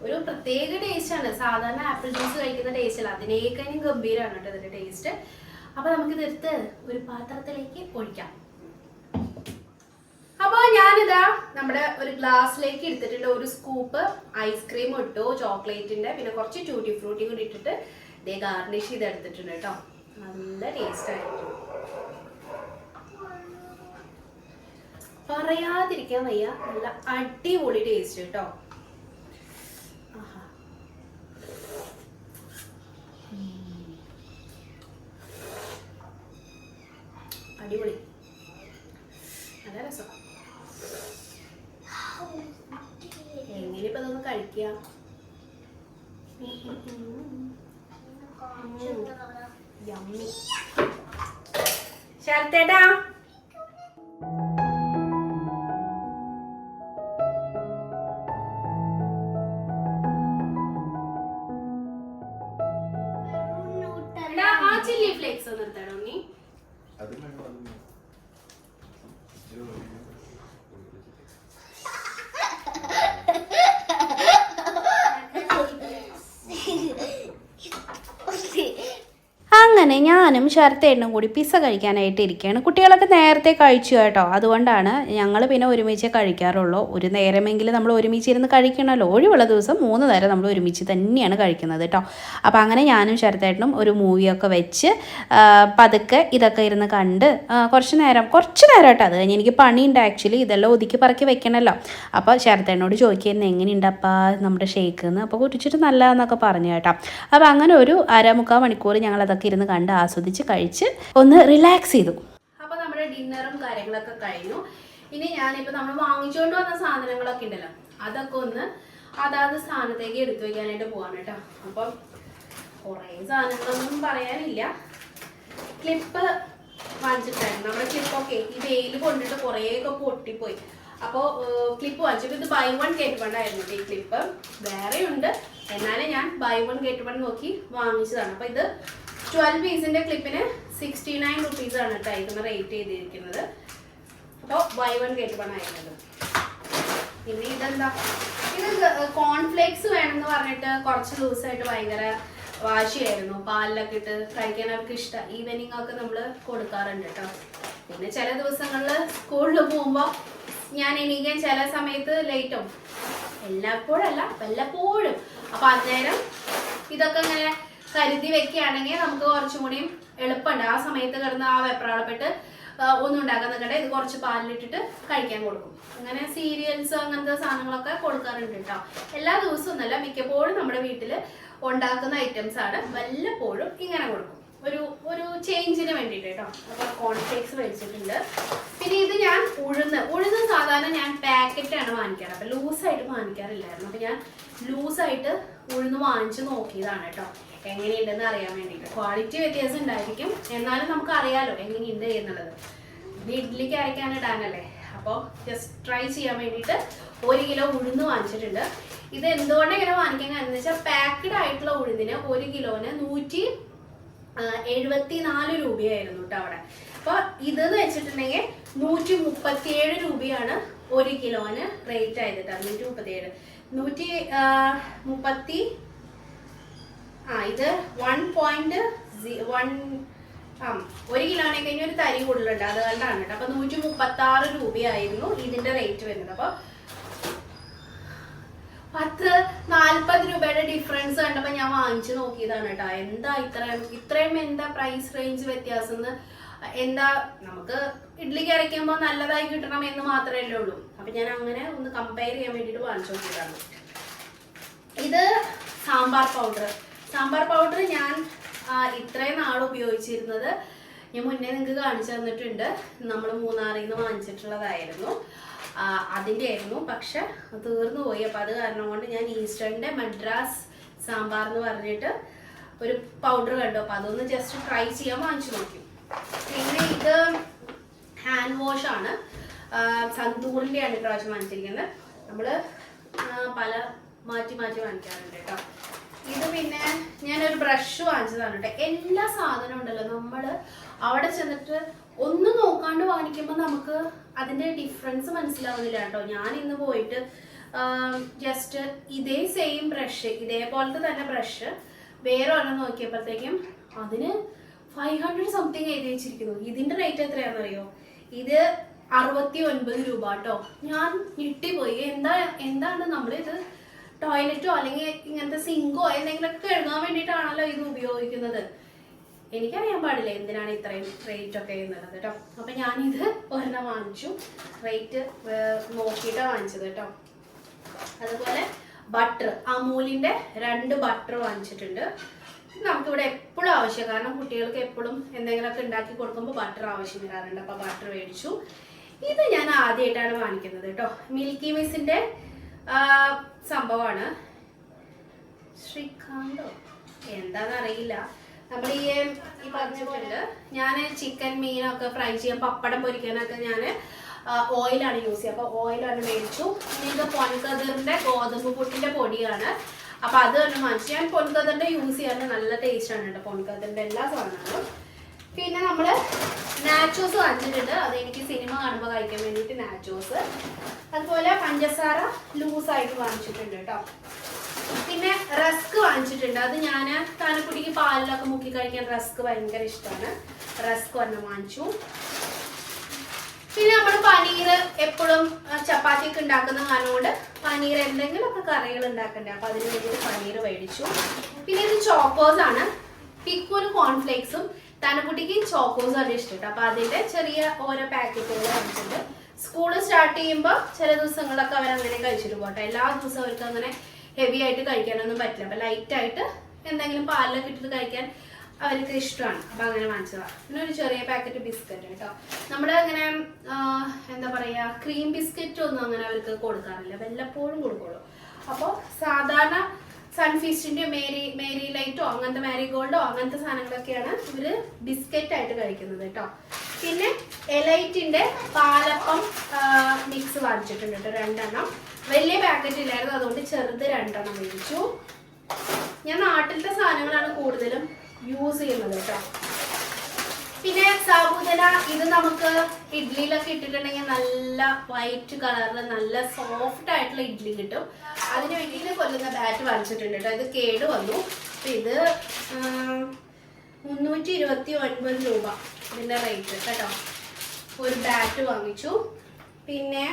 B: ഒരു പ്രത്യേക ടേസ്റ്റ് ആണ്. സാധാരണ ആപ്പിൾ ജ്യൂസ് കഴിക്കുന്ന ടേസ്റ്റ് അല്ല. അതിനേക്കാളും ഗംഭീരമാണ് കേട്ടോ ഇതിന്റെ ടേസ്റ്റ് അപ്പൊ നമുക്ക് ഇതെടുത്ത് ഒരു പാത്രത്തിലേക്ക് ഒഴിക്കാം. അപ്പോൾ ഞാനിതാ നമ്മുടെ ഒരു ഗ്ലാസ്സിലേക്ക് എടുത്തിട്ടുള്ള ഒരു സ്കൂപ്പ് ഐസ്ക്രീം ഇട്ടു ചോക്ലേറ്റിന്റെ പിന്നെ കുറച്ച് ട്യൂട്ടി ഫ്രൂട്ടി കൂടി ഇട്ടിട്ട് ഇതേ ഗാർണിഷ് ചെയ്ത് എടുത്തിട്ടുണ്ട് കേട്ടോ. നല്ല ടേസ്റ്റ് ആയിരിക്കും. പറയാതിരിക്കാൻ വയ്യ. നല്ല അടിപൊളി ടേസ്റ്റ് കേട്ടോ. അടിപൊളി. നല്ല രസം. എങ്ങനെ ഇപ്പൊ ഇതൊന്ന് കഴിക്കുക യമ്മി. ചില്ലി ഫ്ലേക്സ് ഒന്ന് എടുത്തടോ നീ
C: അത് വേണം, അത് വേണം.
A: അങ്ങനെ ഞാനും ശരത്തേട്ടനും കൂടി പിസ്സ കഴിക്കാനായിട്ട് ഇരിക്കുകയാണ്. കുട്ടികളൊക്കെ നേരത്തെ കഴിച്ചു കേട്ടോ. അതുകൊണ്ടാണ് ഞങ്ങൾ പിന്നെ ഒരുമിച്ച് കഴിക്കാറുള്ളൂ. ഒരു നേരമെങ്കിലും നമ്മൾ ഒരുമിച്ച് ഇരുന്ന് കഴിക്കണമല്ലോ. ഒഴിവുള്ള ദിവസം മൂന്ന് നേരം നമ്മൾ ഒരുമിച്ച് തന്നെയാണ് കഴിക്കുന്നത് കേട്ടോ. അപ്പോൾ അങ്ങനെ ഞാനും ശരത്തേട്ടനും ഒരു മൂവിയൊക്കെ വെച്ച് പതുക്കെ ഇതൊക്കെ ഇരുന്ന് കണ്ട് കുറച്ച് നേരം കുറച്ച് നേരം കേട്ടോ. അത് കഴിഞ്ഞ് എനിക്ക് പണിയുണ്ട് ആക്ച്വലി ഇതെല്ലാം ഒതുക്കി പറക്കി വെക്കണമല്ലോ. അപ്പോൾ ശരത്തേട്ടനോട് ചോദിക്കുന്നത് എങ്ങനെയുണ്ടപ്പാ നമ്മുടെ ഷേക്ക് എന്ന് അപ്പോൾ കുടിച്ചിട്ട് നല്ലതെന്നൊക്കെ പറഞ്ഞു കേട്ടോ. അപ്പോൾ അങ്ങനെ ഒരു അരമുക്കാൽ മണിക്കൂർ ഞങ്ങൾ അതൊക്കെ ഇരുന്ന് കണ്ട് ആസ്വദിച്ച് കഴിച്ച് ഒന്ന് റിലാക്സ് ചെയ്തു.
B: അപ്പോൾ നമ്മുടെ ഡിന്നറും കാര്യങ്ങളൊക്കെ കഴിഞ്ഞു. ഇനി ഞാനിപ്പോൾ നമ്മൾ വാങ്ങിച്ചുകൊണ്ട് വന്ന സാധനങ്ങളൊക്കെ ഉണ്ടല്ലോ അതൊക്കെ ഒന്ന് അതാത് സ്ഥാനത്തേക്ക് എടുത്തു വയ്ക്കാനായിട്ട് പോവാണ് കേട്ടോ. അപ്പം കുറേ സാധനങ്ങളൊന്നും പറയാനില്ല. ക്ലിപ്പ് വാങ്ങിച്ചിട്ടായിരുന്നു. നമ്മുടെ ക്ലിപ്പൊക്കെ ഈ വെയിൽ കൊണ്ടിട്ട് കുറേയൊക്കെ പൊട്ടിപ്പോയി. അപ്പോൾ ക്ലിപ്പ് വാങ്ങിച്ചു ഇത് ബൈ വൺ ഗെറ്റ് വൺ ആയിരുന്നു ഈ ക്ലിപ്പ് വേറെ ഉണ്ട് എന്നാലും ഞാൻ ബൈ വൺ ഗെറ്റ് വൺ നോക്കി വാങ്ങിച്ചതാണ്. അപ്പോൾ ഇത് ട്വൽവ് പീസിന്റെ ക്ലിപ്പിന് സിക്സ്റ്റി നയൻ റുപ്പീസാണ് കേട്ടോ ഇതിന് റേറ്റ് ചെയ്തിരിക്കുന്നത്. അപ്പോൾ ബൈ വൺ ഗെറ്റ് വൺ ആയിരുന്നത് പിന്നെ ഇതെന്താ? ഇത് കോൺഫ്ലേക്സ് വേണമെന്ന് പറഞ്ഞിട്ട് കുറച്ച് ദിവസമായിട്ട് ഭയങ്കര വാശിയായിരുന്നു. പാലിലൊക്കെ ഇട്ട് കഴിക്കാൻ അവർക്ക് ഇഷ്ടം. ഈവനിങ് ഒക്കെ നമ്മൾ കൊടുക്കാറുണ്ട് കേട്ടോ. പിന്നെ ചില ദിവസങ്ങളിൽ സ്കൂളിൽ പോകുമ്പോൾ ഞാൻ എണീക്കാൻ ചില സമയത്ത് ലേറ്റും എല്ലാപ്പോഴല്ല വല്ലപ്പോഴും. അപ്പൊ അന്നേരം ഇതൊക്കെ ഇങ്ങനെ കരുതി വെക്കുകയാണെങ്കിൽ നമുക്ക് കുറച്ചും കൂടിയും എളുപ്പമുണ്ട്. ആ സമയത്ത് കിടന്ന് ആ വെപ്രാളപ്പെട്ട് ഒന്നും ഉണ്ടാക്കാൻ നിൽക്കട്ടെ ഇത് കുറച്ച് പാലിലിട്ടിട്ട് കഴിക്കാൻ കൊടുക്കും. അങ്ങനെ സീരിയൽസ് അങ്ങനത്തെ സാധനങ്ങളൊക്കെ കൊടുക്കാറുണ്ട് കേട്ടോ. എല്ലാ ദിവസവും ഒന്നല്ല മിക്കപ്പോഴും നമ്മുടെ വീട്ടിൽ ഉണ്ടാക്കുന്ന ഐറ്റംസ് ആണ്. വല്ലപ്പോഴും ഇങ്ങനെ കൊടുക്കും. ഒരു ഒരു ചേഞ്ചിന് വേണ്ടിയിട്ട് കേട്ടോ. അപ്പോൾ കോൺഫ്ലേക്സ് മേടിച്ചിട്ടുണ്ട് പിന്നെ ഇത് ഞാൻ ഉഴുന്ന് ഉഴുന്ന് സാധാരണ ഞാൻ പാക്കറ്റാണ് വാങ്ങിക്കാറ്. അപ്പം ലൂസായിട്ട് വാങ്ങിക്കാറില്ലായിരുന്നു. അപ്പം ഞാൻ ലൂസായിട്ട് ഉഴുന്ന് വാങ്ങിച്ച് നോക്കിയതാണ് കേട്ടോ. എങ്ങനെയുണ്ടെന്ന് അറിയാൻ വേണ്ടിയിട്ട്. ക്വാളിറ്റി വ്യത്യാസം ഉണ്ടായിരിക്കും. എന്നാലും നമുക്ക് അറിയാലോ എങ്ങനെയുണ്ട് എന്നുള്ളത്. ഇഡ്ഡലിക്ക് അരയ്ക്കാൻ ഇടാനല്ലേ അപ്പോൾ ജസ്റ്റ് ട്രൈ ചെയ്യാൻ വേണ്ടിയിട്ട് ഒരു കിലോ ഉഴുന്ന് വാങ്ങിച്ചിട്ടുണ്ട്. ഇത് എന്തുകൊണ്ട് ഇങ്ങനെ വാങ്ങിക്കാൻ കാരണം വെച്ചാൽ പാക്കഡ് ആയിട്ടുള്ള ഉഴുന്നിന് ഒരു കിലോന് നൂറ്റി എഴുപത്തി നാല് രൂപയായിരുന്നു കേട്ടോ അവിടെ. അപ്പോൾ ഇതെന്ന് വെച്ചിട്ടുണ്ടെങ്കിൽ നൂറ്റി മുപ്പത്തി ഏഴ് രൂപയാണ് ഒരു കിലോന് റേറ്റ് ആയത് കേട്ടോ നൂറ്റി മുപ്പത്തി ഏഴ് നൂറ്റി മുപ്പത്തി ആ ഇത് വൺ പോയിന്റ് വൺ ഒരു കിലോനെ കഴിഞ്ഞ ഒരു തരി കൂടുതലുണ്ട്. അത് കണ്ടാണ് കേട്ടോ. അപ്പൊ നൂറ്റി മുപ്പത്തി ആറ് രൂപയായിരുന്നു ഇതിന്റെ റേറ്റ് വരുന്നത്. അപ്പൊ പത്ത് നാല്പത് രൂപയുടെ ഡിഫറൻസ് കണ്ടപ്പോ ഞാൻ വാങ്ങിച്ചു നോക്കിയതാണ് കേട്ടോ. എന്താ ഇത്രയും ഇത്രയും എന്താ പ്രൈസ് റേഞ്ച് വ്യത്യാസം എന്ന് എന്താ നമുക്ക് ഇഡ്ഡലിക്ക് അരയ്ക്കുമ്പോൾ നല്ലതായി കിട്ടണം എന്ന് മാത്രമേ ഉള്ളൂ. അപ്പൊ ഞാൻ അങ്ങനെ ഒന്ന് കമ്പയർ ചെയ്യാൻ വേണ്ടിട്ട് വാങ്ങിച്ചു നോക്കിയതാണ്. ഇത് സാമ്പാർ പൗഡർ സാമ്പാർ പൗഡർ ഞാൻ ഇത്രയും നാൾ ഉപയോഗിച്ചിരുന്നത് ഞാൻ മുന്നേ നിങ്ങൾക്ക് കാണിച്ചു തന്നിട്ടുണ്ട്. നമ്മൾ മൂന്നാറിൽ നിന്ന് വാങ്ങിച്ചിട്ടുള്ളതായിരുന്നു. അതിന്റെ ആയിരുന്നു പക്ഷെ തീർന്നു പോയി. അപ്പം അത് കാരണം കൊണ്ട് ഞാൻ ഈസ്റ്റേണിന്റെ മദ്രാസ് സാമ്പാർ എന്ന് പറഞ്ഞിട്ട് ഒരു പൗഡർ കണ്ടു. അപ്പം അതൊന്ന് ജസ്റ്റ് ട്രൈ ചെയ്യാൻ വാങ്ങിച്ചു നോക്കി. പിന്നെ ഇത് ഹാൻഡ് വാഷ് ആണ്. സന്തൂറിന്റെ ആണ് ഇപ്രാവശ്യം വാങ്ങിച്ചിരിക്കുന്നത്. നമ്മൾ പല മാറ്റി മാറ്റി വാങ്ങിക്കാറുണ്ട് കേട്ടോ. ഇത് പിന്നെ ഞാനൊരു ബ്രഷ് വാങ്ങിച്ചതാണ് കേട്ടോ എല്ലാ സാധനവും ഉണ്ടല്ലോ. നമ്മൾ അവിടെ ചെന്നിട്ട് ഒന്നും നോക്കാണ്ട് വാങ്ങിക്കുമ്പോൾ നമുക്ക് അതിന്റെ ഡിഫറൻസ് മനസ്സിലാവുന്നില്ല കേട്ടോ ഞാൻ ഇന്ന് പോയിട്ട് ജസ്റ്റ് ഇതേ സെയിം ബ്രഷ് ഇതേപോലത്തെ തന്നെ ബ്രഷ് വേറെ ഒരെണ്ണം നോക്കിയപ്പോഴത്തേക്കും അതിന് ഫൈവ് ഹൺഡ്രഡ് സംതിങ് എഴുതി വെച്ചിരിക്കുന്നു. ഇതിന്റെ റേറ്റ് എത്രയാണെന്നറിയോ? ഇത് അറുപത്തി ഒൻപത് രൂപ കേട്ടോ ഞാൻ ഞെട്ടിപ്പോയി. എന്താ എന്താണ് നമ്മളിത് ടോയ്ലറ്റോ അല്ലെങ്കിൽ ഇങ്ങനത്തെ സിങ്കോ എന്തെങ്കിലുമൊക്കെ കഴുകാൻ വേണ്ടിയിട്ടാണല്ലോ ഇത് ഉപയോഗിക്കുന്നത്. എനിക്കറിയാൻ പാടില്ല എന്തിനാണ് ഇത്രയും റേറ്റ് ഒക്കെ എന്നുള്ളത് കേട്ടോ. അപ്പം ഞാനിത് ഒരെണ്ണം വാങ്ങിച്ചു. റേറ്റ് നോക്കിയിട്ടാണ് വാങ്ങിച്ചത് കേട്ടോ. അതുപോലെ ബട്ടർ അമൂലിന്റെ രണ്ട് ബട്ടർ വാങ്ങിച്ചിട്ടുണ്ട്. നമുക്കിവിടെ എപ്പോഴും ആവശ്യം കാരണം കുട്ടികൾക്ക് എപ്പോഴും എന്തെങ്കിലുമൊക്കെ ഉണ്ടാക്കി കൊടുക്കുമ്പോൾ ബട്ടർ ആവശ്യം വരാറുണ്ട്. അപ്പോൾ ബട്ടർ മേടിച്ചു. ഇത് ഞാൻ ആദ്യമായിട്ടാണ് വാങ്ങിക്കുന്നത് കേട്ടോ. മിൽക്കി മിസിന്റെ സംഭവമാണ് ശ്രീകാന്തോ? എന്താണെന്നറിയില്ല നമ്മൾ ഈ ഈ പറഞ്ഞ പോലെ ഞാൻ ചിക്കൻ മീനൊക്കെ ഫ്രൈ ചെയ്യാൻ പപ്പടം പൊരിക്കാനൊക്കെ ഞാൻ ഓയിലാണ് യൂസ് ചെയ്യുക. അപ്പോൾ ഓയിലാണ് മേടിച്ചു. പിന്നെ ഇത് ഗോതമ്പ് പുട്ടിന്റെ പൊടിയാണ്. അപ്പോൾ അത് തന്നെ വാങ്ങിച്ചു ഞാൻ പൊൻകതിറിന്റെ യൂസ് ചെയ്യാൻ നല്ല ടേസ്റ്റാണ് കേട്ടോ പൊൻകതിറിന്റെ എല്ലാ സാധനങ്ങളും. പിന്നെ നമ്മൾ നാച്ചോസ് വാങ്ങിച്ചിട്ടുണ്ട്. അത് എനിക്ക് സിനിമ കാണുമ്പോൾ കഴിക്കാൻ വേണ്ടിയിട്ട് നാച്ചോസ് അതുപോലെ പഞ്ചസാര ലൂസായിട്ട് വാങ്ങിച്ചിട്ടുണ്ട് കേട്ടോ പിന്നെ റസ്ക് വാങ്ങിച്ചിട്ടുണ്ട്. അത് ഞാൻ താനക്കുട്ടിക്ക് പാലിലൊക്കെ മുക്കി കഴിക്കാൻ റസ്ക് ഭയങ്കര ഇഷ്ടമാണ് റസ്ക് ഒരെണ്ണം വാങ്ങിച്ചു. പിന്നെ നമ്മൾ പനീർ എപ്പോഴും ചപ്പാത്തിക്ക് ഉണ്ടാക്കുന്ന കാരണം പനീർ എന്തെങ്കിലുമൊക്കെ കറികൾ ഉണ്ടാക്കണ്ടേ. അപ്പൊ അതിന് വേണ്ടിയിട്ട് പനീർ മേടിച്ചു. പിന്നെ ഇത് ചോക്കോസ് ആണ്. പിക്കോലും കോൺഫ്ലേക്സും തനക്കുട്ടിക്ക് ചോക്കോസ് ആണ് ഇഷ്ടം കേട്ടോ. അപ്പൊ അതിന്റെ ചെറിയ ഓരോ പാക്കറ്റുകൾ വാങ്ങിച്ചിട്ടുണ്ട് സ്കൂൾ സ്റ്റാർട്ട് ചെയ്യുമ്പോൾ ചില ദിവസങ്ങളൊക്കെ അവർ അങ്ങനെ കഴിച്ചിട്ട് പോട്ടെ എല്ലാ ദിവസവും അവർക്ക് അങ്ങനെ ഹെവി ആയിട്ട് കഴിക്കാനൊന്നും പറ്റില്ല. അപ്പൊ ലൈറ്റ് ആയിട്ട് എന്തെങ്കിലും പാലിലൊക്കെ ഇട്ടിട്ട് കഴിക്കാൻ അവർക്ക് ഇഷ്ടമാണ്. അപ്പൊ അങ്ങനെ വാങ്ങിച്ചതാണ് പിന്നെ ഒരു ചെറിയ പാക്കറ്റ് ബിസ്ക്കറ്റ് കേട്ടോ. നമ്മൾ അങ്ങനെ എന്താ പറയാ ക്രീം ബിസ്ക്കറ്റ് ഒന്നും അങ്ങനെ അവർക്ക് കൊടുക്കാറില്ല. വല്ലപ്പോഴും കൊടുക്കുള്ളൂ. അപ്പോൾ സാധാരണ സൺഫീസ്റ്റിന്റെ മേരി മേരി ലൈറ്റോ അങ്ങനത്തെ മാരി ഗോൾഡോ അങ്ങനത്തെ സാധനങ്ങളൊക്കെയാണ് ഇവർ ബിസ്ക്കറ്റ് ആയിട്ട് കഴിക്കുന്നത് കേട്ടോ. പിന്നെ എലൈറ്റിന്റെ പാലപ്പം മിക്സ് വാങ്ങിച്ചിട്ടുണ്ട് കേട്ടോ രണ്ടെണ്ണം. വലിയ പാക്കറ്റ് ഇല്ലായിരുന്നു അതുകൊണ്ട് ചെറുത് രണ്ടെണ്ണം മേടിച്ചു. ഞാൻ നാട്ടിലത്തെ സാധനങ്ങളാണ് കൂടുതലും യൂസ് ചെയ്യുന്നത് കേട്ടോ. സാബുദന ഇത് നമുക്ക് ഇഡ്ഡലിയിലൊക്കെ ഇട്ടിട്ടുണ്ടെങ്കിൽ നല്ല വൈറ്റ് കളറിൽ നല്ല സോഫ്റ്റ് ആയിട്ടുള്ള ഇഡ്ഡലി കിട്ടും. അതിന് വേണ്ടിയിട്ട് കൊല്ലുന്ന ബാറ്റ് വാങ്ങിച്ചിട്ടുണ്ട് കേട്ടോ. ഇത് കേട് വന്നു. ഇത് മുന്നൂറ്റി ഇരുപത്തി ഒൻപത് രൂപ ഇതിന്റെ റേറ്റ് കേട്ടോ. ഒരു ബാറ്റ് വാങ്ങിച്ചു. പിന്നെ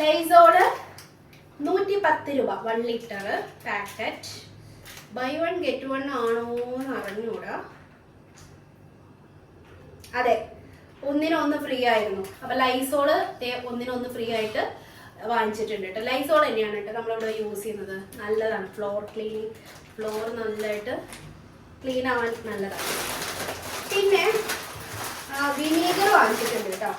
B: ലൈസോഡ് നൂറ്റി പത്ത് രൂപ one litre packet buy one get one ആണോ എന്ന് അറിഞ്ഞൂടാ അതെ. ഒന്നിനൊന്ന് ഫ്രീ ആയിരുന്നു. അപ്പൊ ലൈസോൾ ഒന്നിനൊന്ന് ഫ്രീ ആയിട്ട് വാങ്ങിച്ചിട്ടുണ്ട് കേട്ടോ ലൈസോൾ തന്നെയാണ് കേട്ടോ നമ്മളിവിടെ യൂസ് ചെയ്യുന്നത്. നല്ലതാണ്. ഫ്ലോർ ക്ലീനിങ് ഫ്ലോർ നല്ലതായിട്ട് ക്ലീൻ ആവാൻ നല്ലതാണ്. പിന്നെ വിനീഗർ വാങ്ങിച്ചിട്ടുണ്ട് കേട്ടോ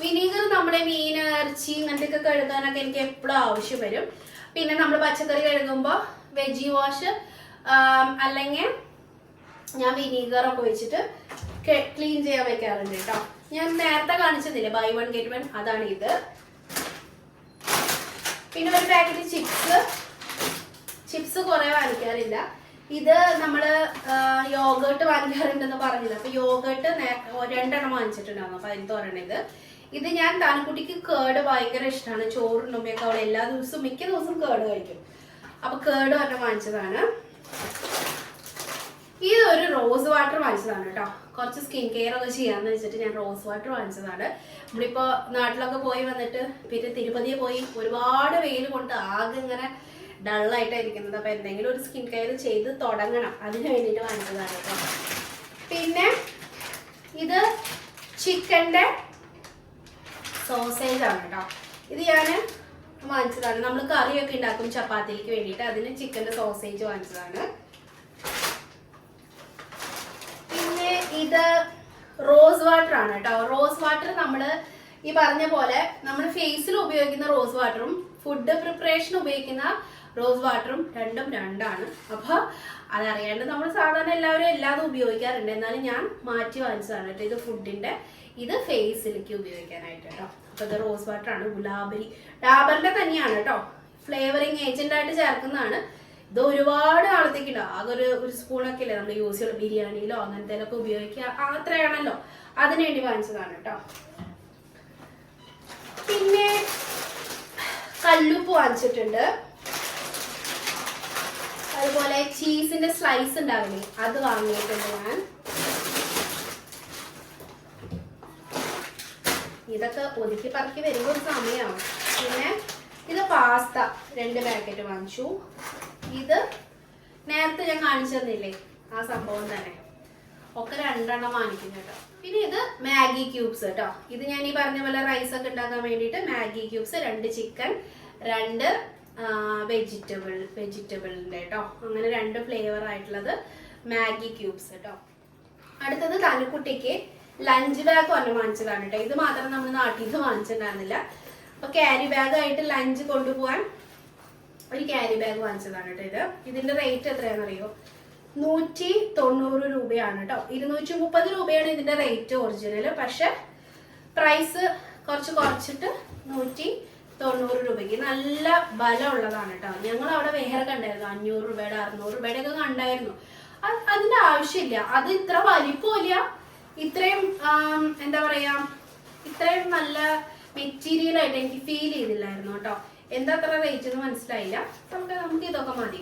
B: വിനീഗർ നമ്മുടെ മീൻ ഇറച്ചി ഇങ്ങനത്തെയൊക്കെ കഴുകാനൊക്കെ എനിക്ക് എപ്പോഴും ആവശ്യം വരും. പിന്നെ നമ്മൾ പച്ചക്കറി കഴുകുമ്പോൾ വെജി വാഷ് അല്ലെങ്കിൽ ഞാൻ വിനീഗർ ഒക്കെ ഒഴിച്ചിട്ട് ക്ലീൻ ചെയ്യാൻ വെക്കാറുണ്ട് കേട്ടോ. ഞാൻ നേരത്തെ കാണിച്ചതില്ലേ? ബൈ വൺ ഗെറ്റ് വൺ അതാണ് ഇത് പിന്നെ ഒരു പാക്കറ്റ് ചിപ്സ് ചിപ്സ് കുറെ വാങ്ങിക്കാറില്ല. ഇത് നമ്മൾ യോഗേട്ട് വാങ്ങിക്കാറുണ്ടെന്ന് പറഞ്ഞില്ല. അപ്പൊ യോഗേട്ട് രണ്ടെണ്ണം വാങ്ങിച്ചിട്ടുണ്ടായിരുന്നു. അപ്പൊ അതിന് തോരണ ഇത്. ഇത് ഞാൻ താനക്കുട്ടിക്ക് കേട് ഭയങ്കര ഇഷ്ടമാണ് ചോറുണ്ടുമ്പോഴൊക്കെ അവൾ എല്ലാ ദിവസവും മിക്ക ദിവസവും കേട് കഴിക്കും. അപ്പൊ കേട് ഒരെണ്ണം വാങ്ങിച്ചതാണ്. ഇത് ഒരു റോസ് വാട്ടർ വാങ്ങിച്ചതാണ് കേട്ടോ. കുറച്ച് സ്കിൻ കെയർ ഒക്കെ ചെയ്യാന്ന് വെച്ചിട്ട് ഞാൻ റോസ് വാട്ടർ വാങ്ങിച്ചതാണ്. നമ്മളിപ്പോ നാട്ടിലൊക്കെ പോയി വന്നിട്ട് പിന്നെ തിരുപ്പതിയെ പോയി ഒരുപാട് വെയിൽ കൊണ്ട് ആകെ ഇങ്ങനെ ഡള്ളായിട്ടാണ് ഇരിക്കുന്നത്. അപ്പൊ എന്തെങ്കിലും ഒരു സ്കിൻ കെയർ ചെയ്ത് തുടങ്ങണം. അതിന് വേണ്ടിട്ട് വാങ്ങിച്ചതാണ് കേട്ടോ. പിന്നെ ഇത് ചിക്കന്റെ സോസേജ് ആണ് കേട്ടോ. ഇത് ഞാൻ വാങ്ങിച്ചതാണ്. നമ്മൾ കറിയൊക്കെ ഉണ്ടാക്കും ചപ്പാത്തിക്ക് വേണ്ടിയിട്ട്. അതിന് ചിക്കന്റെ സോസേജ് വാങ്ങിച്ചതാണ് പിന്നെ ഇത് റോസ് വാട്ടർ ആണ് കേട്ടോ. റോസ് വാട്ടർ നമ്മൾ ഈ പറഞ്ഞ പോലെ നമ്മൾ ഫേസിൽ ഉപയോഗിക്കുന്ന റോസ് വാട്ടറും ഫുഡ് പ്രിപ്പറേഷൻ ഉപയോഗിക്കുന്ന റോസ് വാട്ടറും രണ്ടും രണ്ടാണ്. അപ്പൊ അതറിയാണ്ട് നമ്മൾ സാധാരണ എല്ലാവരും എല്ലാതും ഉപയോഗിക്കാറുണ്ട്. എന്നാലും ഞാൻ മാറ്റി വാങ്ങിച്ചതാണ് കേട്ടോ ഇത് ഫുഡിന്റെ ഇത് ഫേസിലേക്ക് ഉപയോഗിക്കാനായിട്ട് കേട്ടോ. അപ്പൊ ഇത് റോസ് വാട്ടർ ആണ് ഗുലാബരി. ഡാബറിന്റെ തന്നെയാണ് കേട്ടോ. ഫ്ലേവറിങ് ആയിട്ട് ചേർക്കുന്നതാണ്. ഇത് ഒരുപാട് നാളത്തേക്ക് അതൊരു ഒരു സ്പൂണൊക്കെ അല്ലേ നമ്മൾ യൂസ് ചെയ്യുള്ളൂ. ബിരിയാണിയിലോ അങ്ങനത്തേലൊക്കെ ഉപയോഗിക്കുക. അത്രയാണല്ലോ. അതിന് വേണ്ടി വാങ്ങിച്ചതാണ് കേട്ടോ. പിന്നെ കല്ലുപ്പ് വാങ്ങിച്ചിട്ടുണ്ട്. അതുപോലെ ചീസിന്റെ സ്ലൈസ് ഉണ്ടാവില്ലേ അത് വാങ്ങിയിട്ടുണ്ട് ഞാൻ. ഇതൊക്കെ ഒതുക്കി പറക്കി വരുമ്പോൾ ഒരു സമയമാവും. പിന്നെ ഇത് പാസ്ത രണ്ട് പാക്കറ്റ് വാങ്ങിച്ചു. ഇത് നേരത്തെ ഞാൻ കാണിച്ചു തന്നില്ലേ? ആ സംഭവം തന്നെ. ഒക്കെ രണ്ടെണ്ണം വാങ്ങിക്കും കേട്ടോ. പിന്നെ ഇത് മാഗി ക്യൂബ്സ് കേട്ടോ. ഇത് ഞാൻ ഈ പറഞ്ഞ പോലെ റൈസ് ഒക്കെ ഉണ്ടാക്കാൻ വേണ്ടിയിട്ട് മാഗി ക്യൂബ്സ് രണ്ട് ചിക്കൻ രണ്ട് വെജിറ്റബിൾ വെജിറ്റബിളിന്റെ കേട്ടോ. അങ്ങനെ രണ്ട് ഫ്ലേവർ ആയിട്ടുള്ളത് മാഗി ക്യൂബ്സ് കേട്ടോ. അടുത്തത് തനുക്കുട്ടിക്ക് ലഞ്ച് ബാഗ് ഒരെണ്ണം വാങ്ങിച്ചതാണ് കേട്ടോ. ഇത് മാത്രം നമ്മൾ നാട്ടിൽ നിന്ന് വാങ്ങിച്ചിട്ടുണ്ടായിരുന്നില്ല. അപ്പൊ ക്യാരി ബാഗ് ആയിട്ട് ലഞ്ച് കൊണ്ടുപോകാൻ ഒരു ക്യാരി ബാഗ് വാങ്ങിച്ചതാണ് കേട്ടോ ഇത്. ഇതിന്റെ റേറ്റ് എത്രയാണെന്നറിയോ? നൂറ്റി തൊണ്ണൂറ് രൂപയാണ് കേട്ടോ ഇരുന്നൂറ്റി മുപ്പത് രൂപയാണ് ഇതിന്റെ റേറ്റ് ഒറിജിനൽ പക്ഷെ പ്രൈസ് കുറച്ച് കുറച്ചിട്ട് നൂറ്റി തൊണ്ണൂറ് രൂപയ്ക്ക്. നല്ല ബലമുള്ളതാണ് കേട്ടോ ഞങ്ങൾ അവിടെ വേറെ കണ്ടായിരുന്നു. അഞ്ഞൂറ് രൂപയുടെ അറുന്നൂറ് രൂപയുടെ ഒക്കെ കണ്ടായിരുന്നു. അതിന്റെ ആവശ്യമില്ല. അത് ഇത്ര വലിപ്പമില്ല. ഇത്രയും എന്താ പറയാ ഇത്രയും നല്ല മെറ്റീരിയൽ ആയിട്ട് എനിക്ക് ഫീൽ ചെയ്തില്ലായിരുന്നു കേട്ടോ എന്താ അത്ര റേറ്റ് എന്ന് മനസ്സിലായില്ല. നമുക്ക് നമുക്ക് ഇതൊക്കെ മതി.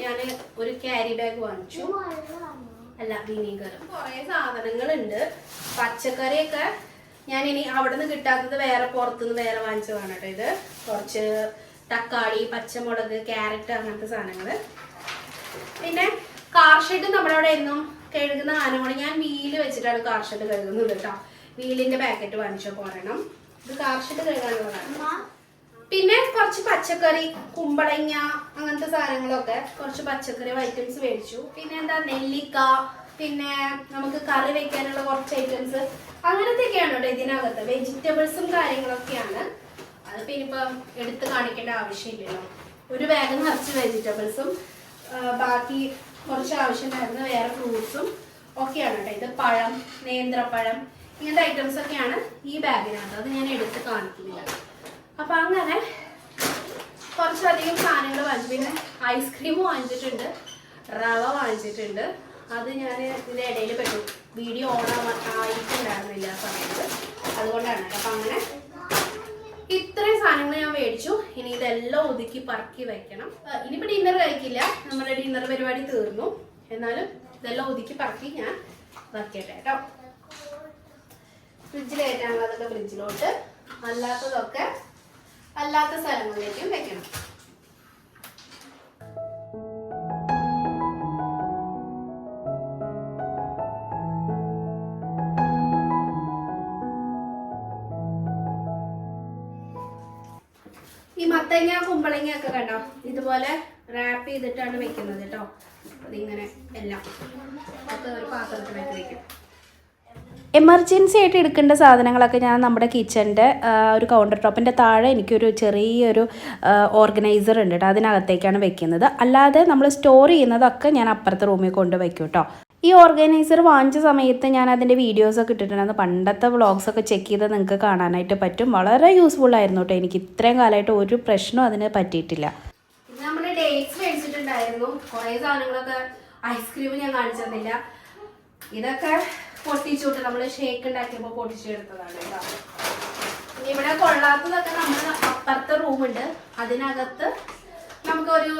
B: ഞാൻ ഒരു ക്യാരി ബാഗ് വാങ്ങിച്ചു. അല്ല വിനീഗർ കുറെ സാധനങ്ങളുണ്ട്. പച്ചക്കറിയൊക്കെ ഞാൻ ഇനി അവിടെ നിന്ന് കിട്ടാത്തത് വേറെ പുറത്തുനിന്ന് വേറെ വാങ്ങിച്ചതാണ് കേട്ടോ ഇത്. കുറച്ച് തക്കാളി പച്ചമുളക് ക്യാരറ്റ് അങ്ങനത്തെ സാധനങ്ങൾ പിന്നെ കാർ ഷെഡ് നമ്മുടെ അവിടെ എന്നും കഴുകുന്ന സാധനമാണ് ഞാൻ വീൽ വെച്ചിട്ടാണ് കാർ ഷെഡ് കഴുകുന്നത് കേട്ടോ. വീലിന്റെ പാക്കറ്റ് വാങ്ങിച്ചോ പോരണം ഇത് കാർ ഷെഡ് കഴുകാനുള്ളതാണ് പിന്നെ കുറച്ച് പച്ചക്കറി കുമ്പളങ്ങ അങ്ങനത്തെ സാധനങ്ങളൊക്കെ കുറച്ച് പച്ചക്കറി ഐറ്റംസ് മേടിച്ചു. പിന്നെ എന്താ നെല്ലിക്ക പിന്നെ നമുക്ക് കറി വെക്കാനുള്ള കുറച്ച് ഐറ്റംസ് അങ്ങനത്തെയൊക്കെയാണ് കേട്ടോ ഇതിനകത്ത്. വെജിറ്റബിൾസും കാര്യങ്ങളൊക്കെയാണ്. അത് പിന്നിപ്പം എടുത്ത് കാണിക്കേണ്ട ആവശ്യമില്ലല്ലോ. ഒരു ബാഗ് നിറച്ച് വെജിറ്റബിൾസും ബാക്കി കുറച്ച് ആവശ്യമുണ്ടായിരുന്ന വേറെ ഫ്രൂട്ട്സും ഒക്കെയാണ് കേട്ടോ. ഇത് പഴം നേന്ത്രപ്പഴം ഇങ്ങനത്തെ ഐറ്റംസ് ഒക്കെയാണ് ഈ ബാഗിനകത്ത് അത് ഞാൻ എടുത്ത് കാണിക്കുന്നില്ല. അപ്പൊ അങ്ങനെ കുറച്ചധികം സാധനങ്ങൾ വാങ്ങിച്ചു. പിന്നെ ഐസ്ക്രീം വാങ്ങിച്ചിട്ടുണ്ട് റവ വാങ്ങിച്ചിട്ടുണ്ട്. അത് ഞാൻ ഇതിന്റെ ഇടയിൽ പെട്ടു. വീഡിയോ ഓൺ ആയിട്ടുണ്ടായിരുന്നില്ല സമയത്ത്. അതുകൊണ്ടാണ്. അപ്പൊ അങ്ങനെ ഇത്രയും സാധനങ്ങൾ ഞാൻ മേടിച്ചു. ഇനി ഇതെല്ലാം ഒതുക്കി പറക്കി വെക്കണം. ഇനിയിപ്പോ ഡിന്നർ കഴിക്കില്ല. നമ്മുടെ ഡിന്നർ പരിപാടി തീർന്നു. എന്നാലും ഇതെല്ലാം ഒതുക്കി പറക്കി ഞാൻ വെക്കട്ടെ കേട്ടോ. ഫ്രിഡ്ജിൽ കയറ്റാനുള്ളതൊക്കെ ഫ്രിഡ്ജിലോട്ട്. അല്ലാത്തതൊക്കെ അല്ലാത്ത സ്ഥലങ്ങളിലേക്കും വെക്കണം. ഈ മത്തങ്ങ കുമ്പളങ്ങ ഒക്കെ കണ്ടോ? ഇതുപോലെ റാപ്പ് ചെയ്തിട്ടാണ് വെക്കുന്നത് കേട്ടോ. അതിങ്ങനെ എല്ലാം. ഒക്കെ ഒരു പാത്രത്തിലേക്ക് വെക്കും.
A: എമർജൻസി ആയിട്ട് എടുക്കേണ്ട സാധനങ്ങളൊക്കെ ഞാൻ നമ്മുടെ കിച്ചന്റെ ഒരു കൗണ്ടർ ടോപ്പിന്റെ താഴെ എനിക്കൊരു ചെറിയൊരു ഓർഗനൈസർ ഉണ്ട് കേട്ടോ. അതിനകത്തേക്കാണ് വെക്കുന്നത്. അല്ലാതെ നമ്മൾ സ്റ്റോർ ചെയ്യുന്നതൊക്കെ ഞാൻ അപ്പുറത്തെ റൂമിൽ കൊണ്ട് വെക്കും കേട്ടോ. ഈ ഓർഗനൈസർ വാങ്ങിച്ച സമയത്ത് ഞാൻ അതിന്റെ വീഡിയോസൊക്കെ ഇട്ടിട്ടുണ്ടായിരുന്നു. പണ്ടത്തെ വ്ളോഗ്സൊക്കെ ചെക്ക് ചെയ്ത് നിങ്ങൾക്ക് കാണാനായിട്ട് പറ്റും. വളരെ യൂസ്ഫുൾ ആയിരുന്നു കേട്ടോ. എനിക്ക് ഇത്രയും കാലമായിട്ട് ഒരു പ്രശ്നവും അതിന് പറ്റിയിട്ടില്ല.
B: നമ്മൾ ഡേറ്റ്സ് കുറേ ഐസ്ക്രീം ഞാൻ കാണിച്ചിരുന്നില്ല ഇതൊക്കെ പൊട്ടിച്ചുവിട്ട് നമ്മൾ ഷേക്ക് ഉണ്ടാക്കിയപ്പോ പൊട്ടിച്ചെടുത്തതാണ് കേട്ടോ ഇവിടെ കൊള്ളാത്തതൊക്കെ നമ്മൾ അപ്പുറത്തെ റൂമുണ്ട് അതിനകത്ത് നമുക്കൊരു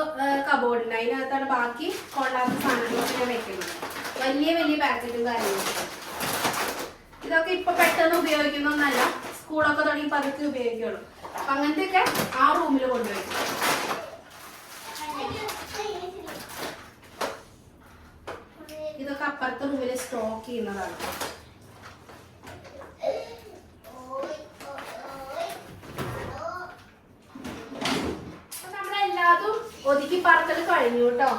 B: കബോർഡ് ഉണ്ട്. അതിനകത്താണ് ബാക്കി കൊള്ളാത്ത സാധനങ്ങളൊക്കെ ഞാൻ വെക്കുന്നത്. വലിയ വലിയ പാക്കറ്റും കാര്യങ്ങളൊക്കെ ഇതൊക്കെ ഇപ്പൊ പെട്ടെന്ന് ഉപയോഗിക്കുന്നൊന്നല്ല. സ്കൂളൊക്കെ തുടങ്ങി പതുക്കെ ഉപയോഗിക്കുള്ളൂ. അപ്പൊ അങ്ങനത്തെയൊക്കെ ആ റൂമിൽ കൊണ്ടുവയ്ക്കും. ഇതൊക്കെ അപ്പുറത്തെ റൂമിൽ സ്റ്റോക്ക് ചെയ്യുന്നതാണ്. നമ്മളെല്ലാതും ഒതുക്കി പറത്തൽ കഴിഞ്ഞു കേട്ടോ.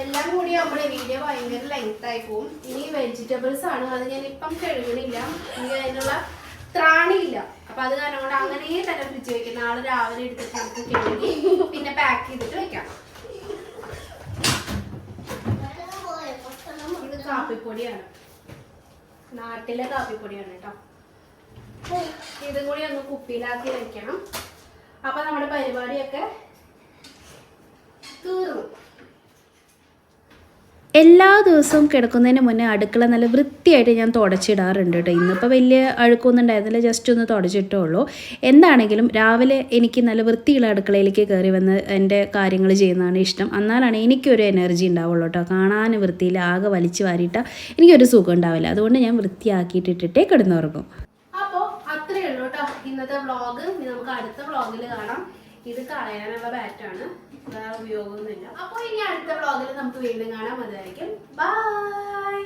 B: എല്ലാം കൂടി നമ്മുടെ വീഡിയോ ഭയങ്കര ലെങ്ത് ആയി പോവും. ഇനി വെജിറ്റബിൾസ് ആണ്. അത് ഞാൻ ഇപ്പം കഴുകണില്ല. എനിക്ക് അതിനുള്ള ത്രാണിയില്ല. അപ്പൊ അത് കാരണം കൊണ്ട് അങ്ങനെ തന്നെ ഫ്രിഡ്ജ് വെക്കും നാളെ രാവിലെ എടുത്തിട്ട് നമുക്ക് കഴുകി പിന്നെ പാക്ക് ചെയ്തിട്ട് വെക്കാം ഇത് കാപ്പിപ്പൊടിയാണ്. നാട്ടിലെ കാപ്പിപ്പൊടിയാണ് കേട്ടോ ഇതും കൂടി ഒന്ന് കുപ്പിയിലാക്കി വെക്കണം. അപ്പൊ നമ്മുടെ പരിപാടിയൊക്കെ തീർന്നു.
A: എല്ലാ ദിവസവും കിടക്കുന്നതിന് മുന്നേ അടുക്കള നല്ല വൃത്തിയായിട്ട് ഞാൻ തുടച്ചിടാറുണ്ട് കേട്ടോ. ഇന്നിപ്പോൾ വലിയ അഴുക്കൊന്നും ഉണ്ടായിരുന്നില്ല ജസ്റ്റ് ഒന്ന് തുടച്ചിട്ടേ ഉള്ളൂ എന്താണെങ്കിലും രാവിലെ എനിക്ക് നല്ല വൃത്തിയുള്ള അടുക്കളയിലേക്ക് കയറി വന്ന് എന്റെ കാര്യങ്ങൾ ചെയ്യുന്നതാണ് ഇഷ്ടം. എന്നാലാണ് എനിക്കൊരു എനർജി ഉണ്ടാവുള്ളൂ കേട്ടോ. കാണാൻ വൃത്തിയിൽ ആകെ വലിച്ചു വാരിയിട്ടാൽ എനിക്കൊരു സുഖം ഉണ്ടാവില്ല. അതുകൊണ്ട് ഞാൻ വൃത്തിയാക്കിയിട്ടിട്ടിട്ടേ കിടന്നുറങ്ങും.
B: അപ്പോൾ അത്രയേ ഉള്ളൂ കേട്ടോ ഇന്നത്തെ വ്ളോഗ് നമുക്ക് അടുത്ത വ്ളോഗിൽ കാണാം. ഇത് കളയാനുള്ള ബാറ്റാണ് വേറെ ഉപയോഗമൊന്നുമില്ല. അപ്പോൾ ഇനി അടുത്ത വ്ളോഗിൽ നമുക്ക് വീണ്ടും കാണാം. അതായിരിക്കും ബൈ